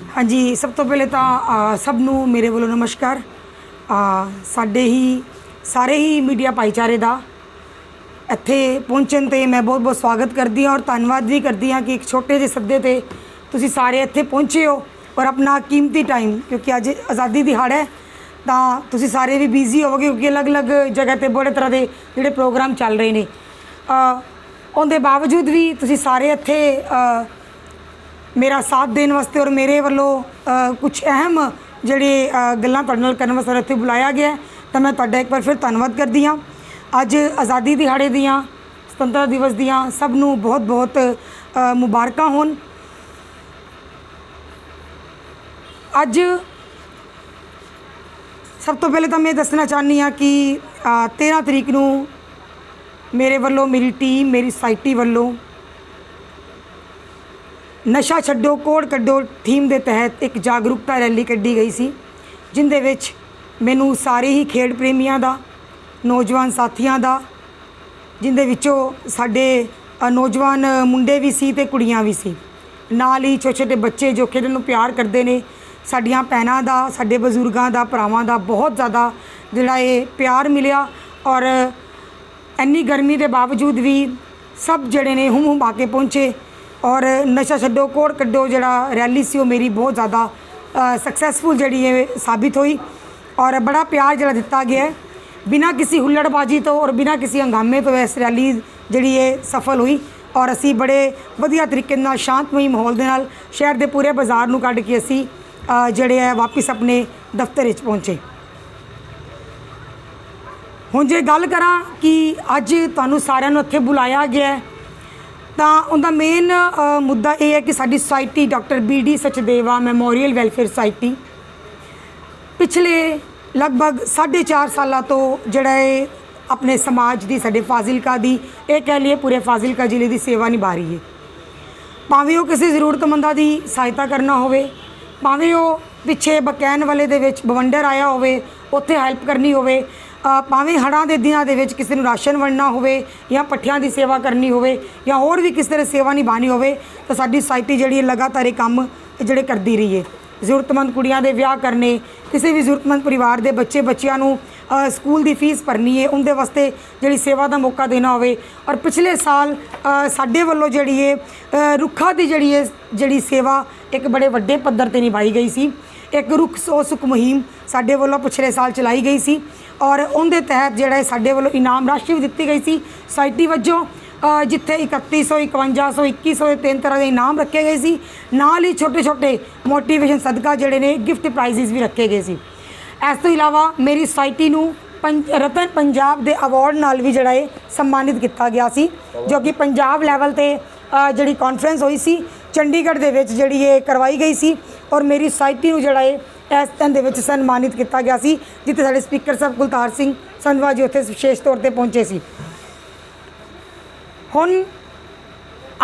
ਹਾਂਜੀ, ਸਭ ਤੋਂ ਪਹਿਲੇ ਤਾਂ ਸਭ ਨੂੰ ਮੇਰੇ ਵੱਲੋਂ ਨਮਸਕਾਰ। ਸਾਡੇ ਹੀ, ਸਾਰੇ ਹੀ ਮੀਡੀਆ ਭਾਈਚਾਰੇ ਦਾ ਇੱਥੇ ਪਹੁੰਚਣ ਤੇ ਮੈਂ ਬਹੁਤ ਬਹੁਤ ਸਵਾਗਤ ਕਰਦੀ ਹਾਂ ਔਰ ਧੰਨਵਾਦ ਵੀ ਕਰਦੀ ਹਾਂ ਕਿ ਇੱਕ ਛੋਟੇ ਜਿਹੇ ਸੱਦੇ ਤੇ ਤੁਸੀਂ ਸਾਰੇ ਇੱਥੇ ਪਹੁੰਚੇ ਹੋ ਔਰ ਆਪਣਾ ਕੀਮਤੀ ਟਾਈਮ ਕਿਉਂਕਿ ਅੱਜ ਆਜ਼ਾਦੀ ਦਿਹਾੜਾ ਹੈ, ਤਾਂ ਤੁਸੀਂ ਸਾਰੇ ਵੀ ਬਿਜ਼ੀ ਹੋਵੋਗੇ ਕਿਉਂਕਿ ਅਲੱਗ-ਅਲੱਗ ਜਗ੍ਹਾ ਤੇ ਬੜੇ ਤਰ੍ਹਾਂ ਦੇ ਜਿਹੜੇ ਪ੍ਰੋਗਰਾਮ ਚੱਲ ਰਹੇ ਨੇ। ਉਹਦੇ ਬਾਵਜੂਦ ਵੀ ਤੁਸੀਂ ਸਾਰੇ ਇੱਥੇ ਮੇਰਾ ਸਾਥ ਦੇਣ ਵਾਸਤੇ ਔਰ ਮੇਰੇ ਵੱਲੋਂ ਕੁਝ ਅਹਿਮ ਜਿਹੜੇ ਗੱਲਾਂ ਤੁਹਾਡੇ ਨਾਲ ਕਰਨ ਵਾਸਤੇ ਇੱਥੇ ਬੁਲਾਇਆ ਗਿਆ ਤਾਂ ਮੈਂ ਤੁਹਾਡਾ ਇੱਕ ਵਾਰ ਫਿਰ ਧੰਨਵਾਦ ਕਰਦੀ ਹਾਂ। ਅੱਜ ਆਜ਼ਾਦੀ ਦਿਹਾੜੇ ਦੀਆਂ ਸੁਤੰਤਰਤਾ ਦਿਵਸ ਦੀਆਂ ਸਭ ਨੂੰ ਬਹੁਤ ਬਹੁਤ ਮੁਬਾਰਕਾਂ ਹੋਣ। ਅੱਜ ਸਭ ਤੋਂ ਪਹਿਲੇ ਤਾਂ ਮੈਂ ਦੱਸਣਾ ਚਾਹੁੰਦੀ ਹਾਂ ਕਿ ਅ, 13 ਤਰੀਕ ਨੂੰ ਮੇਰੇ ਵੱਲੋਂ ਮੇਰੀ ਟੀਮ ਮੇਰੀ ਸੁਸਾਇਟੀ ਵੱਲੋਂ ਨਸ਼ਾ ਛੱਡੋ, ਕੋੜ ਕੱਢੋ ਥੀਮ ਦੇ ਤਹਿਤ ਇੱਕ ਜਾਗਰੂਕਤਾ ਰੈਲੀ ਕੱਢੀ ਗਈ ਸੀ, ਜਿੰਦੇ ਵਿੱਚ ਮੈਨੂੰ ਸਾਰੇ ਹੀ ਖੇਡ ਪ੍ਰੇਮੀਆਂ ਦਾ, ਨੌਜਵਾਨ ਸਾਥੀਆਂ ਦਾ, ਜਿੰਦੇ ਵਿੱਚੋਂ ਸਾਡੇ ਨੌਜਵਾਨ ਮੁੰਡੇ ਵੀ ਸੀ ਤੇ ਕੁੜੀਆਂ ਵੀ ਸੀ। ਨਾਲ ਹੀ ਛੋਟੇ ਛੋਟੇ ਬੱਚੇ ਜੋ ਖੇਡਣ ਨੂੰ ਪਿਆਰ ਕਰਦੇ ਨੇ, ਸਾਡੀਆਂ ਭੈਣਾਂ ਦਾ, ਸਾਡੇ ਬਜ਼ੁਰਗਾਂ ਦਾ, ਭਰਾਵਾਂ ਦਾ ਬਹੁਤ ਜ਼ਿਆਦਾ ਜਿਹੜਾ ਇਹ ਪਿਆਰ ਮਿਲਿਆ ਔਰ ਇੰਨੀ ਗਰਮੀ ਦੇ ਬਾਵਜੂਦ ਵੀ ਸਭ ਜਿਹੜੇ ਨੇ ਹੁਮ ਹੁਮ ਆ ਕੇ ਪਹੁੰਚੇ। ਔਰ ਨਸ਼ਾ ਛੱਡੋ, ਕੋੜ ਕੱਢੋ ਜਿਹੜਾ ਰੈਲੀ ਸੀ ਉਹ ਮੇਰੀ ਬਹੁਤ ਜ਼ਿਆਦਾ ਸਕਸੈਸਫੁਲ ਜਿਹੜੀ ਹੈ ਸਾਬਿਤ ਹੋਈ। ਔਰ ਬੜਾ ਪਿਆਰ ਜਿਹੜਾ ਦਿੱਤਾ ਗਿਆ ਹੈ। ਬਿਨਾਂ ਕਿਸੇ ਹੁੱਲੜਬਾਜੀ ਤੋਂ ਔਰ ਬਿਨਾਂ ਕਿਸੇ ਹੰਗਾਮੇ ਤੋਂ ਇਸ ਰੈਲੀ ਜਿਹੜੀ ਹੈ ਸਫਲ ਹੋਈ। ਔਰ ਅਸੀਂ ਬੜੇ ਵਧੀਆ ਤਰੀਕੇ ਨਾਲ ਸ਼ਾਂਤਮਈ ਮਾਹੌਲ ਦੇ ਨਾਲ ਸ਼ਹਿਰ ਦੇ ਪੂਰੇ ਬਾਜ਼ਾਰ ਨੂੰ ਕੱਢ ਕੇ ਅਸੀਂ ਜਿਹੜੇ ਹੈ ਵਾਪਿਸ ਆਪਣੇ ਦਫ਼ਤਰ ਵਿੱਚ ਪਹੁੰਚੇ। ਹੁਣ ਜੇ ਗੱਲ ਕਰਾਂ ਕਿ ਅੱਜ ਤੁਹਾਨੂੰ ਸਾਰਿਆਂ ਨੂੰ ਇੱਥੇ ਬੁਲਾਇਆ ਗਿਆ ਹੈ ਤਾਂ ਉਹਦਾ ਮੇਨ ਮੁੱਦਾ ਇਹ ਹੈ ਕਿ ਸਾਡੀ society doctor B D Sachdeva memorial welfare society ਪਿਛਲੇ ਲਗਭਗ 4.5 ਸਾਲਾਂ ਤੋਂ ਜਿਹੜਾ ਹੈ ਆਪਣੇ ਸਮਾਜ ਦੀ, ਸਾਡੇ ਫਾਜ਼ਿਲਕਾ ਦੀ, ਇਹ ਕਹਿ ਲਈਏ ਪੂਰੇ ਫਾਜ਼ਿਲਕਾ ਜ਼ਿਲ੍ਹੇ ਦੀ ਸੇਵਾ ਨਿਭਾ ਰਹੀ ਹੈ। ਭਾਵੇਂ ਉਹ ਕਿਸੇ ਜ਼ਰੂਰਤਮੰਦਾਂ ਦੀ ਸਹਾਇਤਾ ਕਰਨਾ ਹੋਵੇ, ਭਾਵੇਂ ਉਹ ਪਿੱਛੇ ਬਕੈਨ ਵਾਲੇ ਦੇ ਵਿੱਚ ਬਵੰਡਰ ਆਇਆ ਹੋਵੇ, ਉੱਥੇ ਹੈਲਪ ਕਰਨੀ ਹੋਵੇ ਭਾਵੇਂ ਹੜ੍ਹਾਂ ਦੇ ਦਿਨਾਂ ਦੇ ਵਿੱਚ ਕਿਸੇ ਨੂੰ ਰਾਸ਼ਨ ਵੰਡਣਾ ਹੋਵੇ ਜਾਂ ਪੱਠਿਆਂ ਦੀ ਸੇਵਾ ਕਰਨੀ ਹੋਵੇ ਜਾਂ ਹੋਰ ਵੀ ਕਿਸੇ ਤਰ੍ਹਾਂ ਸੇਵਾ ਨਿਭਾਣੀ ਹੋਵੇ, ਤਾਂ ਸਾਡੀ ਸੁਸਾਇਟੀ ਜਿਹੜੀ ਹੈ ਲਗਾਤਾਰ ਇਹ ਕੰਮ ਜਿਹੜੇ ਕਰਦੀ ਰਹੀ ਹੈ। ਜ਼ਰੂਰਤਮੰਦ ਕੁੜੀਆਂ ਦੇ ਵਿਆਹ ਕਰਨੇ, ਕਿਸੇ ਵੀ ਜ਼ਰੂਰਤਮੰਦ ਪਰਿਵਾਰ ਦੇ ਬੱਚੇ ਬੱਚਿਆਂ ਨੂੰ ਸਕੂਲ ਦੀ ਫੀਸ ਭਰਨੀ ਹੈ, ਉਹਦੇ ਵਾਸਤੇ ਜਿਹੜੀ ਸੇਵਾ ਦਾ ਮੌਕਾ ਦੇਣਾ ਹੋਵੇ। ਔਰ ਪਿਛਲੇ ਸਾਲ ਸਾਡੇ ਵੱਲੋਂ ਜਿਹੜੀ ਹੈ ਰੁੱਖਾਂ ਦੀ ਜਿਹੜੀ ਹੈ ਜਿਹੜੀ ਸੇਵਾ ਇੱਕ ਬੜੇ ਵੱਡੇ ਪੱਧਰ ਤੇ ਨਿਭਾਈ ਗਈ ਸੀ। ਇੱਕ ਰੁੱਖ ਸੌ ਸੁੱਖ ਮੁਹਿੰਮ ਸਾਡੇ ਵੱਲੋਂ ਪਿਛਲੇ ਸਾਲ ਚਲਾਈ ਗਈ ਸੀ ਔਰ ਉਹਦੇ ਤਹਿਤ ਜਿਹੜਾ ਹੈ ਸਾਡੇ ਵੱਲੋਂ ਇਨਾਮ ਰਾਸ਼ੀ ਵੀ ਦਿੱਤੀ ਗਈ ਸੀ ਸੁਸਾਇਟੀ ਵੱਜੋਂ ਅ, ਜਿੱਥੇ 3100 5100 2100 ਦੇ ਤਿੰਨ ਤਰ੍ਹਾਂ ਦੇ ਇਨਾਮ ਰੱਖੇ ਗਏ ਸੀ। ਨਾਲ ਹੀ ਛੋਟੇ ਛੋਟੇ ਮੋਟੀਵੇਸ਼ਨ ਸਦਕਾ ਜਿਹੜੇ ਨੇ ਗਿਫਟ ਪ੍ਰਾਈਜ਼ਸ ਵੀ ਰੱਖੇ ਗਏ ਸੀ। ਇਸ ਤੋਂ ਇਲਾਵਾ ਮੇਰੀ ਸੁਸਾਇਟੀ ਨੂੰ ਪੰਜ ਰਤਨ ਪੰਜਾਬ ਦੇ ਅਵਾਰਡ ਨਾਲ ਵੀ ਜਿਹੜਾ ਹੈ ਸਨਮਾਨਿਤ ਕੀਤਾ ਗਿਆ ਸੀ ਜੋ ਕਿ ਪੰਜਾਬ ਲੈਵਲ ਤੇ ਜਿਹੜੀ ਕਾਨਫਰੰਸ ਹੋਈ ਸੀ ਚੰਡੀਗੜ੍ਹ ਦੇ ਵਿੱਚ ਜਿਹੜੀ ਇਹ ਕਰਵਾਈ ਗਈ ਸੀ। ਔਰ ਮੇਰੀ ਸੁਸਾਇਟੀ ਨੂੰ ਜਿਹੜਾ ਇਹ ਇਸ ਦਿਨ ਦੇ ਵਿੱਚ ਸਨਮਾਨਿਤ ਕੀਤਾ ਗਿਆ ਸੀ, ਜਿੱਥੇ ਸਾਡੇ ਸਪੀਕਰ ਸਾਹਿਬ ਕੁਲਤਾਰ ਸਿੰਘ ਸੰਧਵਾ ਜੀ ਉੱਥੇ ਵਿਸ਼ੇਸ਼ ਤੌਰ ਤੇ ਪਹੁੰਚੇ ਸੀ। ਹੁਣ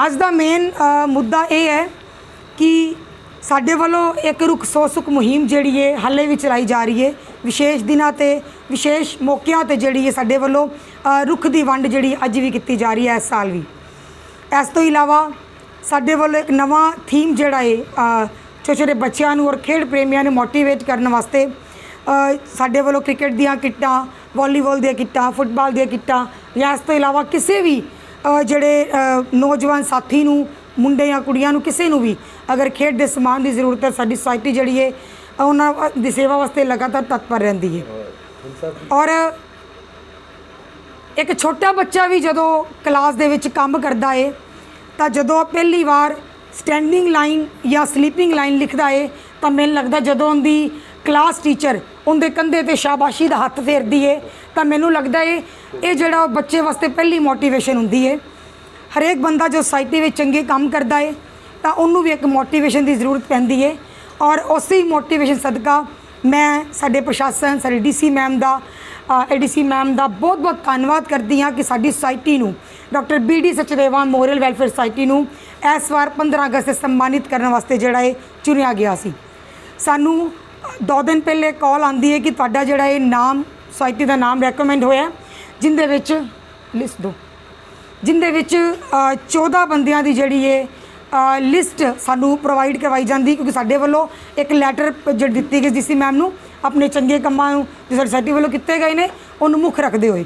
ਅੱਜ ਦਾ ਮੇਨ ਮੁੱਦਾ ਇਹ ਹੈ ਕਿ ਸਾਡੇ ਵੱਲੋਂ ਇੱਕ ਰੁੱਖ ਸੌ ਸੁੱਖ ਮੁਹਿੰਮ ਜਿਹੜੀ ਹੈ ਹਾਲੇ ਵੀ ਚਲਾਈ ਜਾ ਰਹੀ ਹੈ। ਵਿਸ਼ੇਸ਼ ਦਿਨਾਂ ਤੇ, ਵਿਸ਼ੇਸ਼ ਮੌਕਿਆਂ ਤੇ ਜਿਹੜੀ ਹੈ ਸਾਡੇ ਵੱਲੋਂ ਰੁੱਖ ਦੀ ਵੰਡ ਜਿਹੜੀ ਅੱਜ ਵੀ ਕੀਤੀ ਜਾ ਰਹੀ ਹੈ ਇਸ ਸਾਲ ਵੀ। ਇਸ ਤੋਂ ਇਲਾਵਾ ਸਾਡੇ ਵੱਲੋਂ ਇੱਕ ਨਵਾਂ ਥੀਮ ਜਿਹੜਾ ਹੈ ਛੋਟੇ ਛੋਟੇ ਬੱਚਿਆਂ ਨੂੰ ਔਰ ਖੇਡ ਪ੍ਰੇਮੀਆਂ ਨੂੰ ਮੋਟੀਵੇਟ ਕਰਨ ਵਾਸਤੇ ਸਾਡੇ ਵੱਲੋਂ ਕ੍ਰਿਕਟ ਦੀਆਂ ਕਿੱਟਾਂ, ਵਾਲੀਬਾਲ ਦੀਆਂ ਕਿੱਟਾਂ, ਫੁੱਟਬਾਲ ਦੀਆਂ ਕਿੱਟਾਂ ਜਾਂ ਇਸ ਤੋਂ ਇਲਾਵਾ ਕਿਸੇ ਵੀ ਜਿਹੜੇ ਨੌਜਵਾਨ ਸਾਥੀ ਨੂੰ, ਮੁੰਡੇ ਜਾਂ ਕੁੜੀਆਂ ਨੂੰ, ਕਿਸੇ ਨੂੰ ਵੀ ਅਗਰ ਖੇਡ ਦੇ ਸਮਾਨ ਦੀ ਜ਼ਰੂਰਤ ਹੈ, ਸਾਡੀ ਸੁਸਾਇਟੀ ਜਿਹੜੀ ਹੈ, ਉਹਨਾਂ ਦੀ ਸੇਵਾ ਵਾਸਤੇ ਲਗਾਤਾਰ ਤਤਪਰ ਰਹਿੰਦੀ ਹੈ। ਔਰ ਇੱਕ ਛੋਟਾ ਬੱਚਾ ਵੀ ਜਦੋਂ ਕਲਾਸ ਦੇ ਵਿੱਚ ਕੰਮ ਕਰਦਾ ਏ ਤਾਂ ਜਦੋਂ ਪਹਿਲੀ ਵਾਰ ਸਟੈਂਡਿੰਗ ਲਾਈਨ ਜਾਂ ਸਲੀਪਿੰਗ ਲਾਈਨ ਲਿਖਦਾ ਏ, ਤਾਂ ਮੈਨੂੰ ਲੱਗਦਾ ਜਦੋਂ ਉਹਦੀ ਕਲਾਸ ਟੀਚਰ ਉਹਦੇ ਕੰਧੇ ਤੇ ਸ਼ਾਬਾਸ਼ੀ ਦਾ ਹੱਥ ਫੇਰਦੀ ਏ, ਤਾਂ ਮੈਨੂੰ ਲੱਗਦਾ ਏ, ਇਹ ਜਿਹੜਾ ਉਹ ਬੱਚੇ ਵਾਸਤੇ ਪਹਿਲੀ ਮੋਟੀਵੇਸ਼ਨ ਹੁੰਦੀ ਏ। ਹਰੇਕ ਬੰਦਾ ਜੋ ਸੋਸਾਇਟੀ ਵਿੱਚ ਚੰਗੇ ਕੰਮ ਕਰਦਾ ਏ, ਤਾਂ ਉਹਨੂੰ ਵੀ ਇੱਕ ਮੋਟੀਵੇਸ਼ਨ ਦੀ ਜ਼ਰੂਰਤ ਪੈਂਦੀ ਏ। ਔਰ ਉਸੇ ਹੀ ਮੋਟੀਵੇਸ਼ਨ ਸਦਕਾ ਮੈਂ ਸਾਡੇ ਪ੍ਰਸ਼ਾਸਨ, ਸਾਡੇ ਡੀਸੀ ਮੈਮ ਦਾ ਏਡੀਸੀ ਮੈਮ ਦਾ ਬਹੁਤ ਬਹੁਤ ਧੰਨਵਾਦ ਕਰਦੀ ਹਾਂ ਕਿ ਸਾਡੀ ਸੁਸਾਇਟੀ ਨੂੰ doctor B D Sachdeva memorial welfare society ਨੂੰ ਇਸ ਵਾਰ 15 ਅਗਸਤ ਤੇ ਸਨਮਾਨਿਤ ਕਰਨ ਵਾਸਤੇ ਜਿਹੜਾ ਇਹ ਚੁਣਿਆ ਗਿਆ ਸੀ। ਸਾਨੂੰ ਦੋ ਦਿਨ ਪਹਿਲੇ ਕਾਲ ਆਂਦੀ ਹੈ ਕਿ ਤੁਹਾਡਾ ਜਿਹੜਾ ਇਹ ਨਾਮ ਸੁਸਾਇਟੀ ਦਾ ਨਾਮ ਰეკਮੈਂਡ ਹੋਇਆ ਜਿੰਦੇ ਵਿੱਚ ਲਿਸਟ ਦੋ। ਜਿੰਦੇ ਵਿੱਚ ਅ, 14 ਬੰਦਿਆਂ ਦੀ ਜਿਹੜੀ ਇਹ ਲਿਸਟ ਸਾਨੂੰ ਪ੍ਰੋਵਾਈਡ ਕਰਵਾਈ ਜਾਂਦੀ ਕਿਉਂਕਿ ਸਾਡੇ ਵੱਲੋਂ ਇੱਕ ਲੈਟਰ ਜਿਹੜੀ ਦਿੱਤੀ ਗਈ ਡੀਸੀ ਮੈਮ ਨੂੰ ਆਪਣੇ ਚੰਗੇ ਕੰਮਾਂ ਨੂੰ ਜੋ ਸਾਡੀ ਸਾਡੀ ਵੱਲੋਂ ਕੀਤੇ ਗਏ ਨੇ, ਉਹਨੂੰ ਮੁੱਖ ਰੱਖਦੇ ਹੋਏ।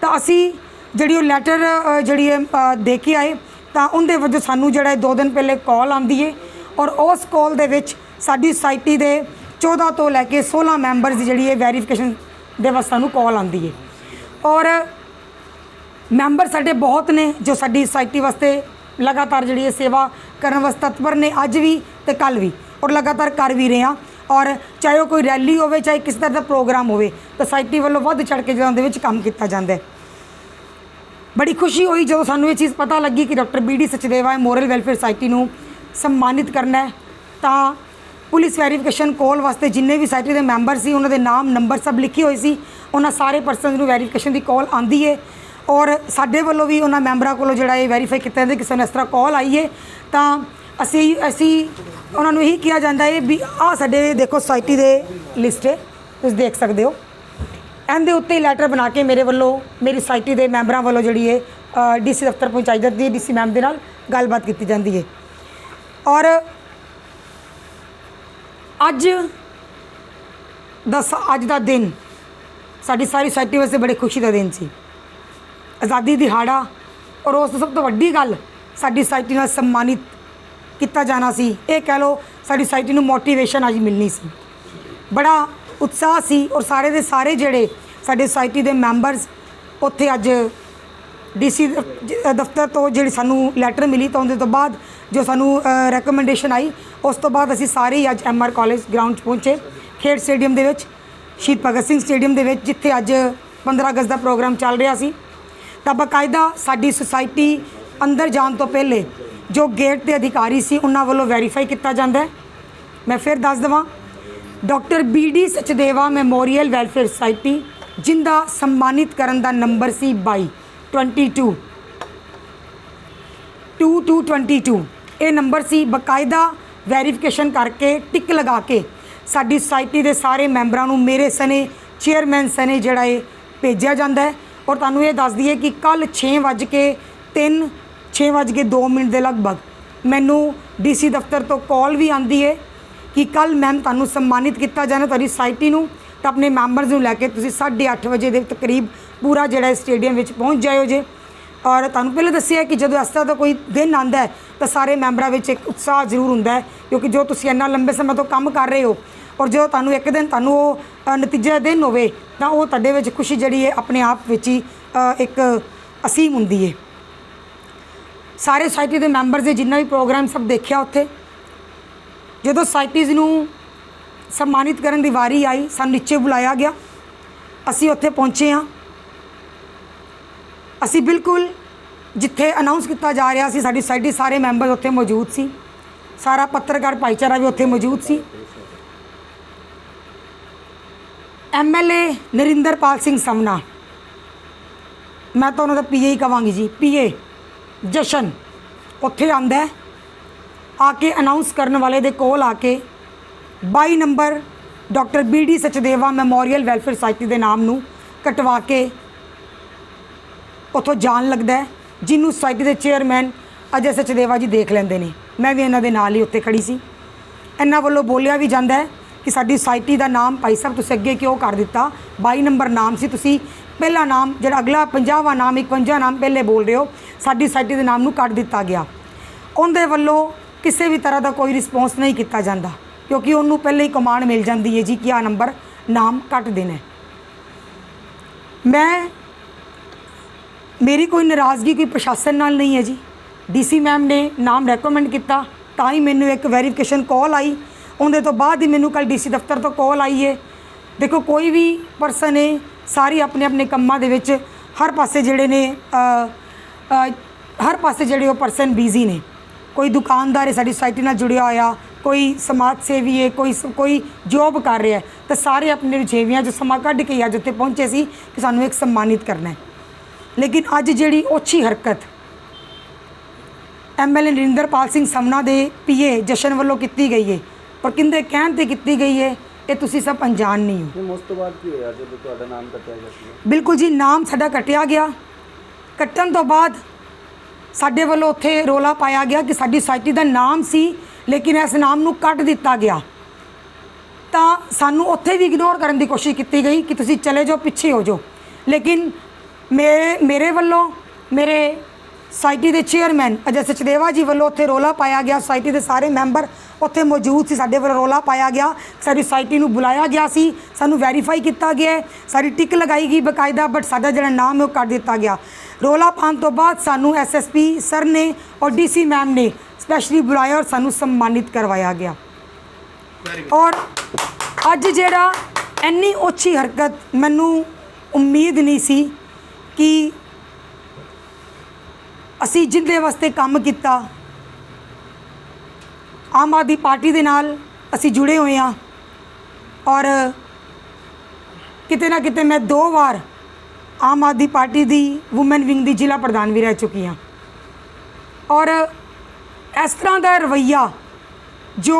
ਤਾਂ ਅਸੀਂ ਜਿਹੜੀ ਉਹ ਲੈਟਰ ਜਿਹੜੀ ਹੈ ਦੇ ਕੇ ਆਏ, ਤਾਂ ਉਹਦੇ ਵਜੋਂ ਸਾਨੂੰ ਜਿਹੜਾ ਹੈ ਦੋ ਦਿਨ ਪਹਿਲੇ ਕਾਲ ਆਂਦੀ ਹੈ ਔਰ ਉਸ ਕਾਲ ਦੇ ਵਿੱਚ ਸਾਡੀ ਸੁਸਾਇਟੀ ਦੇ 14 ਤੋਂ ਲੈ ਕੇ 16 ਮੈਂਬਰਸ ਦੀ ਜਿਹੜੀ ਹੈ ਵੈਰੀਫਿਕੇਸ਼ਨ ਦੇ ਵਾਸਤੇ ਸਾਨੂੰ ਕਾਲ ਆਂਦੀ ਹੈ ਔਰ ਮੈਂਬਰ ਸਾਡੇ ਬਹੁਤ ਨੇ ਜੋ ਸਾਡੀ ਸੁਸਾਇਟੀ ਵਾਸਤੇ ਲਗਾਤਾਰ ਜਿਹੜੀ ਇਹ ਸੇਵਾ ਕਰਨ ਵਾਸਤੇ ਤਤਪਰ ਨੇ, ਅੱਜ ਵੀ ਤੇ ਕੱਲ ਵੀ। ਔਰ ਲਗਾਤਾਰ ਕਰ ਵੀ ਰਹੇ ਹਾਂ। ਔਰ ਚਾਹੇ ਉਹ ਕੋਈ ਰੈਲੀ ਹੋਵੇ, ਚਾਹੇ ਕਿਸੇ ਤਰ੍ਹਾਂ ਦਾ ਪ੍ਰੋਗਰਾਮ ਹੋਵੇ ਸੋਸਾਇਟੀ ਵੱਲੋਂ ਵੱਧ ਚੜ ਕੇ ਜਿਹੜਾ ਦੇ ਵਿੱਚ ਕੰਮ ਕੀਤਾ ਜਾਂਦਾ ਹੈ। ਬੜੀ ਖੁਸ਼ੀ ਹੋਈ ਜਦੋਂ ਸਾਨੂੰ ਇਹ ਚੀਜ਼ ਪਤਾ ਲੱਗੀ ਕਿ doctor BD Sachdeva memorial welfare society ਨੂੰ ਸਨਮਾਨਿਤ ਕਰਨਾ ਹੈ। ਤਾਂ ਪੁਲਿਸ ਵੈਰੀਫਿਕੇਸ਼ਨ ਕੋਲ ਵਾਸਤੇ ਜਿੰਨੇ ਵੀ ਸੁਸਾਇਟੀ ਦੇ ਮੈਂਬਰ ਸੀ, ਉਹਨਾਂ ਦੇ ਨਾਮ, ਨੰਬਰ ਸਭ ਲਿਖੇ ਹੋਏ ਸੀ। ਉਹਨਾਂ ਸਾਰੇ ਪਰਸਨਸ ਨੂੰ ਵੈਰੀਫਿਕੇਸ਼ਨ ਦੀ ਕਾਲ ਆਂਦੀ ਹੈ ਔਰ ਸਾਡੇ ਵੱਲੋਂ ਵੀ ਉਹਨਾਂ ਮੈਂਬਰਾਂ ਕੋਲੋਂ ਜਿਹੜਾ ਇਹ ਵੈਰੀਫਾਈ ਕੀਤਾ ਜਾਂਦਾ ਕਿਸੇ ਨੂੰ ਇਸ ਤਰ੍ਹਾਂ ਕਾਲ ਆਈ ਹੈ ਤਾਂ ਅਸੀਂ ਅਸੀਂ, ਉਹਨਾਂ ਨੂੰ ਇਹੀ ਕਿਹਾ ਜਾਂਦਾ ਹੈ ਵੀ ਆਹ ਸਾਡੇ ਦੇਖੋ ਸੋਸਾਇਟੀ ਦੇ ਲਿਸਟ ਹੈ, ਤੁਸੀਂ ਦੇਖ ਸਕਦੇ ਹੋ। ਇਹਦੇ ਉੱਤੇ ਲੈਟਰ ਬਣਾ ਕੇ ਮੇਰੇ ਵੱਲੋਂ, ਮੇਰੀ ਸੋਸਾਇਟੀ ਦੇ ਮੈਂਬਰਾਂ ਵੱਲੋਂ ਜਿਹੜੀ ਹੈ ਡੀਸੀ ਦਫ਼ਤਰ ਪਹੁੰਚਾਈ ਜਾਂਦੀ ਹੈ ਡੀਸੀ ਮੈਮ ਦੇ ਨਾਲ ਗੱਲਬਾਤ ਕੀਤੀ ਜਾਂਦੀ ਹੈ। ਔਰ ਅੱਜ ਦਾ ਸ- ਅੱਜ ਦਾ ਦਿਨ ਸਾਡੀ ਸਾਰੀ ਸੋਸਾਇਟੀ ਵਾਸਤੇ ਬੜੇ ਖੁਸ਼ੀ ਦਾ ਦਿਨ ਸੀ। ਆਜ਼ਾਦੀ ਦਿਹਾੜਾ ਔਰ ਉਸ ਤੋਂ ਸਭ ਤੋਂ ਵੱਡੀ ਗੱਲ ਸਾਡੀ ਸੋਸਾਇਟੀ ਨਾਲ ਸਨਮਾਨਿਤ ਕੀਤਾ ਜਾਣਾ ਸੀ। ਇਹ ਕਹਿ ਲਓ ਸਾਡੀ ਸੁਸਾਇਟੀ ਨੂੰ ਮੋਟੀਵੇਸ਼ਨ ਅੱਜ ਮਿਲਣੀ ਸੀ। ਬੜਾ ਉਤਸ਼ਾਹ ਸੀ ਔਰ ਸਾਰੇ ਦੇ ਸਾਰੇ ਜਿਹੜੇ ਸਾਡੇ ਸੁਸਾਇਟੀ ਦੇ ਮੈਂਬਰਸ ਉੱਥੇ ਅੱਜ ਡੀਸੀ ਦਫ਼ਤਰ ਤੋਂ ਜਿਹੜੀ ਸਾਨੂੰ ਲੈਟਰ ਮਿਲੀ ਤਾਂ ਉਹਦੇ ਤੋਂ ਬਾਅਦ ਜੋ ਸਾਨੂੰ ਰეკਮੈਂਡੇਸ਼ਨ ਆਈ, ਉਸ ਤੋਂ ਬਾਅਦ ਅਸੀਂ ਸਾਰੇ ਹੀ ਅੱਜ ਐਮਆਰ ਕਾਲਜ ਗਰਾਊਂਡ 'ਚ ਪਹੁੰਚੇ। ਖੇਡ ਸਟੇਡੀਅਮ ਦੇ ਵਿੱਚ, ਸ਼ਹੀਦ ਭਗਤ ਸਿੰਘ ਸਟੇਡੀਅਮ ਦੇ ਵਿੱਚ, ਜਿੱਥੇ ਅੱਜ 15 ਅਗਸਤ ਦਾ ਪ੍ਰੋਗਰਾਮ ਚੱਲ ਰਿਹਾ ਸੀ। ਤਾਂ ਬਕਾਇਦਾ ਸਾਡੀ ਸੁਸਾਇਟੀ ਅੰਦਰ ਜਾਣ ਤੋਂ ਪਹਿਲੇ ਜੋ ਗੇਟ ਦੇ ਅਧਿਕਾਰੀ ਸੀ, ਉਹਨਾਂ ਵੱਲੋਂ ਵੈਰੀਫਾਈ ਕੀਤਾ ਜਾਂਦਾ ਹੈ। ਮੈਂ ਫਿਰ ਦੱਸ ਦਵਾਂ, doctor BD Sachdeva memorial welfare society, ਜਿੰਦਾ ਸਨਮਾਨਿਤ ਕਰਨ ਦਾ ਨੰਬਰ ਸੀ 22 22 2222 ਇਹ ਨੰਬਰ ਸੀ ਬਕਾਇਦਾ ਵੈਰੀਫਿਕੇਸ਼ਨ ਕਰਕੇ ਟਿਕ ਲਗਾ ਕੇ ਸਾਡੀ ਸੁਸਾਇਟੀ ਦੇ ਸਾਰੇ ਮੈਂਬਰਾਂ ਨੂੰ ਮੇਰੇ ਸਨੇ, ਚੇਅਰਮੈਨ ਸਨੇ ਜਿਹੜਾ ਇਹ ਭੇਜਿਆ ਜਾਂਦਾ ਹੈ। ਔਰ ਤੁਹਾਨੂੰ ਇਹ ਦੱਸ ਦਈਏ ਕਿ ਕੱਲ 6 ਵੱਜ ਕੇ 3 6 ਵੱਜ ਕੇ 2 ਮਿੰਟ ਦੇ ਲਗਭਗ। ਮੈਨੂੰ ਡੀਸੀ ਦਫ਼ਤਰ ਤੋਂ ਕਾਲ ਵੀ ਆਂਦੀ ਹੈ ਕਿ ਕੱਲ ਮੈਮ ਤੁਹਾਨੂੰ ਸਨਮਾਨਿਤ ਕੀਤਾ ਜਾਣਾ ਤੁਹਾਡੀ ਸੁਸਾਇਟੀ ਨੂੰ ਤਾਂ ਆਪਣੇ ਮੈਂਬਰਸ ਨੂੰ ਲੈ ਕੇ ਤੁਸੀਂ 8:30 ਵਜੇ ਦੇ ਤਕਰੀਬ ਪੂਰਾ ਜਿਹੜਾ ਸਟੇਡੀਅਮ ਵਿੱਚ ਪਹੁੰਚ ਜਾਇਓ ਜੇ। ਔਰ ਤੁਹਾਨੂੰ ਪਹਿਲਾਂ ਦੱਸਿਆ ਕਿ ਜਦੋਂ ਇਸ ਤਰ੍ਹਾਂ ਦਾ ਕੋਈ ਦਿਨ ਆਂਦਾ ਹੈ ਤਾਂ ਸਾਰੇ ਮੈਂਬਰਾਂ ਵਿੱਚ ਇੱਕ ਉਤਸ਼ਾਹ ਜ਼ਰੂਰ ਹੁੰਦਾ ਹੈ ਕਿਉਂਕਿ ਜੋ ਤੁਸੀਂ ਇੰਨਾ ਲੰਬੇ ਸਮੇਂ ਤੋਂ ਕੰਮ ਕਰ ਰਹੇ ਹੋ ਔਰ ਜਦੋਂ ਤੁਹਾਨੂੰ ਇੱਕ ਦਿਨ ਤੁਹਾਨੂੰ ਉਹ ਅ, ਨਤੀਜਾ ਦਿਨ ਹੋਵੇ ਤਾਂ ਉਹ ਤੁਹਾਡੇ ਵਿੱਚ ਖੁਸ਼ੀ ਜਿਹੜੀ ਹੈ ਆਪਣੇ ਆਪ ਵਿੱਚ ਹੀ ਇੱਕ ਅਸੀਮ ਹੁੰਦੀ ਹੈ। ਸਾਰੇ ਸੋਸਾਇਟੀ ਦੇ ਮੈਂਬਰਸ ਦੇ ਜਿੰਨਾ ਵੀ ਪ੍ਰੋਗਰਾਮ ਸਭ ਦੇਖਿਆ ਉੱਥੇ। ਜਦੋਂ ਸੋਸਾਇਟੀਜ਼ ਨੂੰ ਸਨਮਾਨਿਤ ਕਰਨ ਦੀ ਵਾਰੀ ਆਈ, ਸਾਨੂੰ ਨੀਚੇ ਬੁਲਾਇਆ ਗਿਆ। ਅਸੀਂ ਉੱਥੇ ਪਹੁੰਚੇ ਹਾਂ। ਅਸੀਂ ਬਿਲਕੁਲ ਜਿੱਥੇ ਅਨਾਉਂਸ ਕੀਤਾ ਜਾ ਰਿਹਾ ਸੀ, ਸਾਡੀ ਸੋਸਾਇਟੀ ਸਾਰੇ ਮੈਂਬਰ ਉੱਥੇ ਮੌਜੂਦ ਸੀ। ਸਾਰਾ ਪੱਤਰਕਾਰ ਭਾਈਚਾਰਾ ਵੀ ਉੱਥੇ ਮੌਜੂਦ ਸੀ। ਐਮਐਲਏ ਨਰਿੰਦਰਪਾਲ ਸਿੰਘ ਸਮਨਾ। ਮੈਂ ਤਾਂ ਉਹਨਾਂ ਦਾ ਪੀਏ ਹੀ ਕਵਾਂਗੀ ਜੀ ਪੀਏ ਜਸ਼ਨ ਉੱਥੇ ਆਂਦਾ ਆ ਕੇ ਅਨਾਉਂਸ ਕਰਨ ਵਾਲੇ ਦੇ ਕੋਲ ਆ ਕੇ 22 number doctor BD Sachdeva memorial welfare society ਦੇ ਨਾਮ ਨੂੰ ਕਟਵਾ ਕੇ ਉੱਥੋਂ ਜਾਣ ਲੱਗਦਾ ਜਿਹਨੂੰ ਸੁਸਾਇਟੀ ਦੇ ਚੇਅਰਮੈਨ ਅਜੇ ਸਚਦੇਵਾ ਜੀ ਦੇਖ ਲੈਂਦੇ ਨੇ। ਮੈਂ ਵੀ ਇਹਨਾਂ ਦੇ ਨਾਲ ਹੀ ਉੱਥੇ ਖੜੀ ਸੀ। ਇਹਨਾਂ ਵੱਲੋਂ ਬੋਲਿਆ ਵੀ ਜਾਂਦਾ ਹੈ ਕਿ ਸਾਡੀ ਸੁਸਾਇਟੀ ਦਾ ਨਾਮ ਭਾਈ ਸਾਹਿਬ ਤੁਸੀਂ ਅੱਗੇ ਕਿਉਂ ਕਰ ਦਿੱਤਾ? 22 ਨੰਬਰ ਨਾਮ ਸੀ ਤੁਸੀਂ। ਪਹਿਲਾ ਨਾਮ, ਜਿਹੜਾ ਅਗਲਾ 50ਵਾਂ ਨਾਮ 51 ਨਾਮ ਪਹਿਲੇ ਬੋਲ ਰਹੇ ਹੋ। ਸਾਡੀ ਸੁਸਾਇਟੀ ਦੇ ਨਾਮ ਨੂੰ ਕੱਟ ਦਿੱਤਾ ਗਿਆ। ਉਹਦੇ ਵੱਲੋਂ ਕਿਸੇ ਵੀ ਤਰ੍ਹਾਂ ਦਾ ਕੋਈ ਰਿਸਪੌਂਸ ਨਹੀਂ ਕੀਤਾ ਜਾਂਦਾ, ਕਿਉਂਕਿ ਉਹਨੂੰ ਪਹਿਲੇ ਹੀ ਕਮਾਂਡ ਮਿਲ ਜਾਂਦੀ ਹੈ ਜੀ ਕਿ ਆਹ ਨੰਬਰ ਨਾਮ ਕੱਟ ਦੇਣਾ ਮੈਂ, ਮੇਰੀ ਕੋਈ ਨਾਰਾਜ਼ਗੀ ਕੋਈ ਪ੍ਰਸ਼ਾਸਨ ਨਾਲ ਨਹੀਂ ਹੈ ਜੀ। ਡੀਸੀ ਮੈਮ ਨੇ ਨਾਮ ਰეკਮੈਂਡ ਕੀਤਾ, ਤਾਂ ਹੀ ਮੈਨੂੰ ਇੱਕ ਵੈਰੀਫਿਕੇਸ਼ਨ ਕਾਲ ਆਈ। ਉਹਦੇ ਤੋਂ ਬਾਅਦ ਹੀ ਮੈਨੂੰ ਕੱਲ ਡੀਸੀ ਦਫ਼ਤਰ ਤੋਂ ਕਾਲ ਆਈ ਹੈ। ਦੇਖੋ, ਕੋਈ ਵੀ ਪਰਸਨ ਹੈ, ਸਾਰੀ ਆਪਣੇ ਆਪਣੇ ਕੰਮਾਂ ਦੇ ਵਿੱਚ ਹਰ ਪਾਸੇ ਜਿਹੜੇ ਨੇ ਹਰ ਪਾਸੇ ਜਿਹੜੇ ਉਹ ਪਰਸਨ ਬਿਜ਼ੀ ਨੇ। ਕੋਈ ਦੁਕਾਨਦਾਰ ਹੈ ਸਾਡੀ ਸੁਸਾਇਟੀ ਨਾਲ ਜੁੜਿਆ ਹੋਇਆ ਕੋਈ ਸਮਾਜ ਸੇਵੀ ਹੈ ਕੋਈ ਕੋਈ ਜੋਬ ਕਰ ਰਿਹਾ ਹੈ ਤਾਂ ਸਾਰੇ ਆਪਣੇ ਰੁਝੇਵਿਆਂ 'ਚ ਸਮਾਂ ਕੱਢ ਕੇ ਅੱਜ ਉੱਥੇ ਪਹੁੰਚੇ ਸੀ ਕਿ ਸਾਨੂੰ ਇੱਕ ਸਨਮਾਨਿਤ ਕਰਨਾ ਹੈ। ਲੇਕਿਨ ਅੱਜ ਜਿਹੜੀ ਓਛੀ ਹਰਕਤ ਐਮਐਲਏ ਨਰਿੰਦਰਪਾਲ ਸਿੰਘ ਸਮਨਾ ਦੇ ਪੀਏ ਜਸ਼ਨ ਵੱਲੋਂ ਕੀਤੀ ਗਈ ਹੈ ਪਰ ਕਿੰਦੇ ਕਹਿਣ ਤੇ ਕੀਤੀ ਗਈ ਹੈ ਇਹ ਤੁਸੀਂ ਸਭ ਅਣਜਾਣ ਨਹੀਂ ਹੋ। ਉਸ ਤੋਂ ਬਾਅਦ ਕੀ ਹੋਇਆ ਜਦੋਂ ਤੁਹਾਡਾ ਨਾਮ ਕੱਟਿਆ ਗਿਆ ਸੀ? ਬਿਲਕੁਲ ਜੀ ਨਾਮ ਸਾਡਾ ਕੱਟਿਆ ਗਿਆ। ਕੱਟਣ ਤੋਂ ਬਾਅਦ ਸਾਡੇ ਵੱਲੋਂ ਉੱਥੇ ਰੋਲਾ ਪਾਇਆ ਗਿਆ ਕਿ ਸਾਡੀ ਸੁਸਾਇਟੀ ਦਾ ਨਾਮ ਸੀ ਲੇਕਿਨ ਇਸ ਨਾਮ ਨੂੰ ਕੱਟ ਦਿੱਤਾ ਗਿਆ। ਤਾਂ ਸਾਨੂੰ ਉੱਥੇ ਵੀ ਇਗਨੋਰ ਕਰਨ ਦੀ ਕੋਸ਼ਿਸ਼ ਕੀਤੀ ਗਈ ਕਿ ਤੁਸੀਂ ਚਲੇ ਜਾਓ ਪਿੱਛੇ ਹੋ ਜਾਓ। ਲੇਕਿਨ ਮੇਰੇ ਮੇਰੇ ਵੱਲੋਂ ਮੇਰੇ ਸੁਸਾਇਟੀ ਦੇ ਚੇਅਰਮੈਨ ਅਜੇ ਸਚਦੇਵਾ ਜੀ ਵੱਲੋਂ ਉੱਥੇ ਰੋਲਾ ਪਾਇਆ ਗਿਆ। ਸੁਸਾਇਟੀ ਦੇ ਸਾਰੇ ਮੈਂਬਰ ਉੱਥੇ ਮੌਜੂਦ ਸੀ ਸਾਡੇ ਵੱਲੋਂ ਰੋਲਾ ਪਾਇਆ ਗਿਆ। ਸਾਡੀ ਸੁਸਾਇਟੀ ਨੂੰ ਬੁਲਾਇਆ ਗਿਆ ਸੀ ਸਾਨੂੰ ਵੈਰੀਫਾਈ ਕੀਤਾ ਗਿਆ। ਹੈ, ਸਾਡੀ ਟਿਕ ਲਗਾਈ ਗਈ ਬਕਾਇਦਾ ਬਟ ਸਾਡਾ ਜਿਹੜਾ ਨਾਮ ਹੈ ਉਹ ਕੱਢ ਦਿੱਤਾ ਗਿਆ। ਰੋਲਾ ਪਾਉਣ ਤੋਂ ਬਾਅਦ ਸਾਨੂੰ ਐਸਐਸਪੀ ਸਰ ਨੇ ਔਰ ਡੀਸੀ ਮੈਮ ਨੇ ਸਪੈਸ਼ਲੀ ਬੁਲਾਇਆ ਔਰ ਸਾਨੂੰ ਸਨਮਾਨਿਤ ਕਰਵਾਇਆ ਗਿਆ। ਔਰ ਅੱਜ ਜਿਹੜਾ ਇੰਨੀ ਓਛੀ ਹਰਕਤ ਮੈਨੂੰ ਉਮੀਦ ਨਹੀਂ ਸੀ ਕਿ ਅਸੀਂ ਜਿੰਦੇ ਵਾਸਤੇ ਕੰਮ ਕੀਤਾ ਆਮ ਆਦਮੀ ਪਾਰਟੀ ਦੇ ਨਾਲ ਅਸੀਂ ਜੁੜੇ ਹੋਏ ਹਾਂ ਔਰ ਕਿਤੇ ਨਾ ਕਿਤੇ ਮੈਂ ਦੋ ਵਾਰ ਆਮ ਆਦਮੀ ਪਾਰਟੀ ਦੀ ਔਮਨ ਵਿੰਗ ਦੀ ਜ਼ਿਲ੍ਹਾ ਪ੍ਰਧਾਨ ਵੀ ਰਹਿ ਚੁੱਕੀ ਹਾਂ ਔਰ ਇਸ ਤਰ੍ਹਾਂ ਦਾ ਰਵੱਈਆ ਜੋ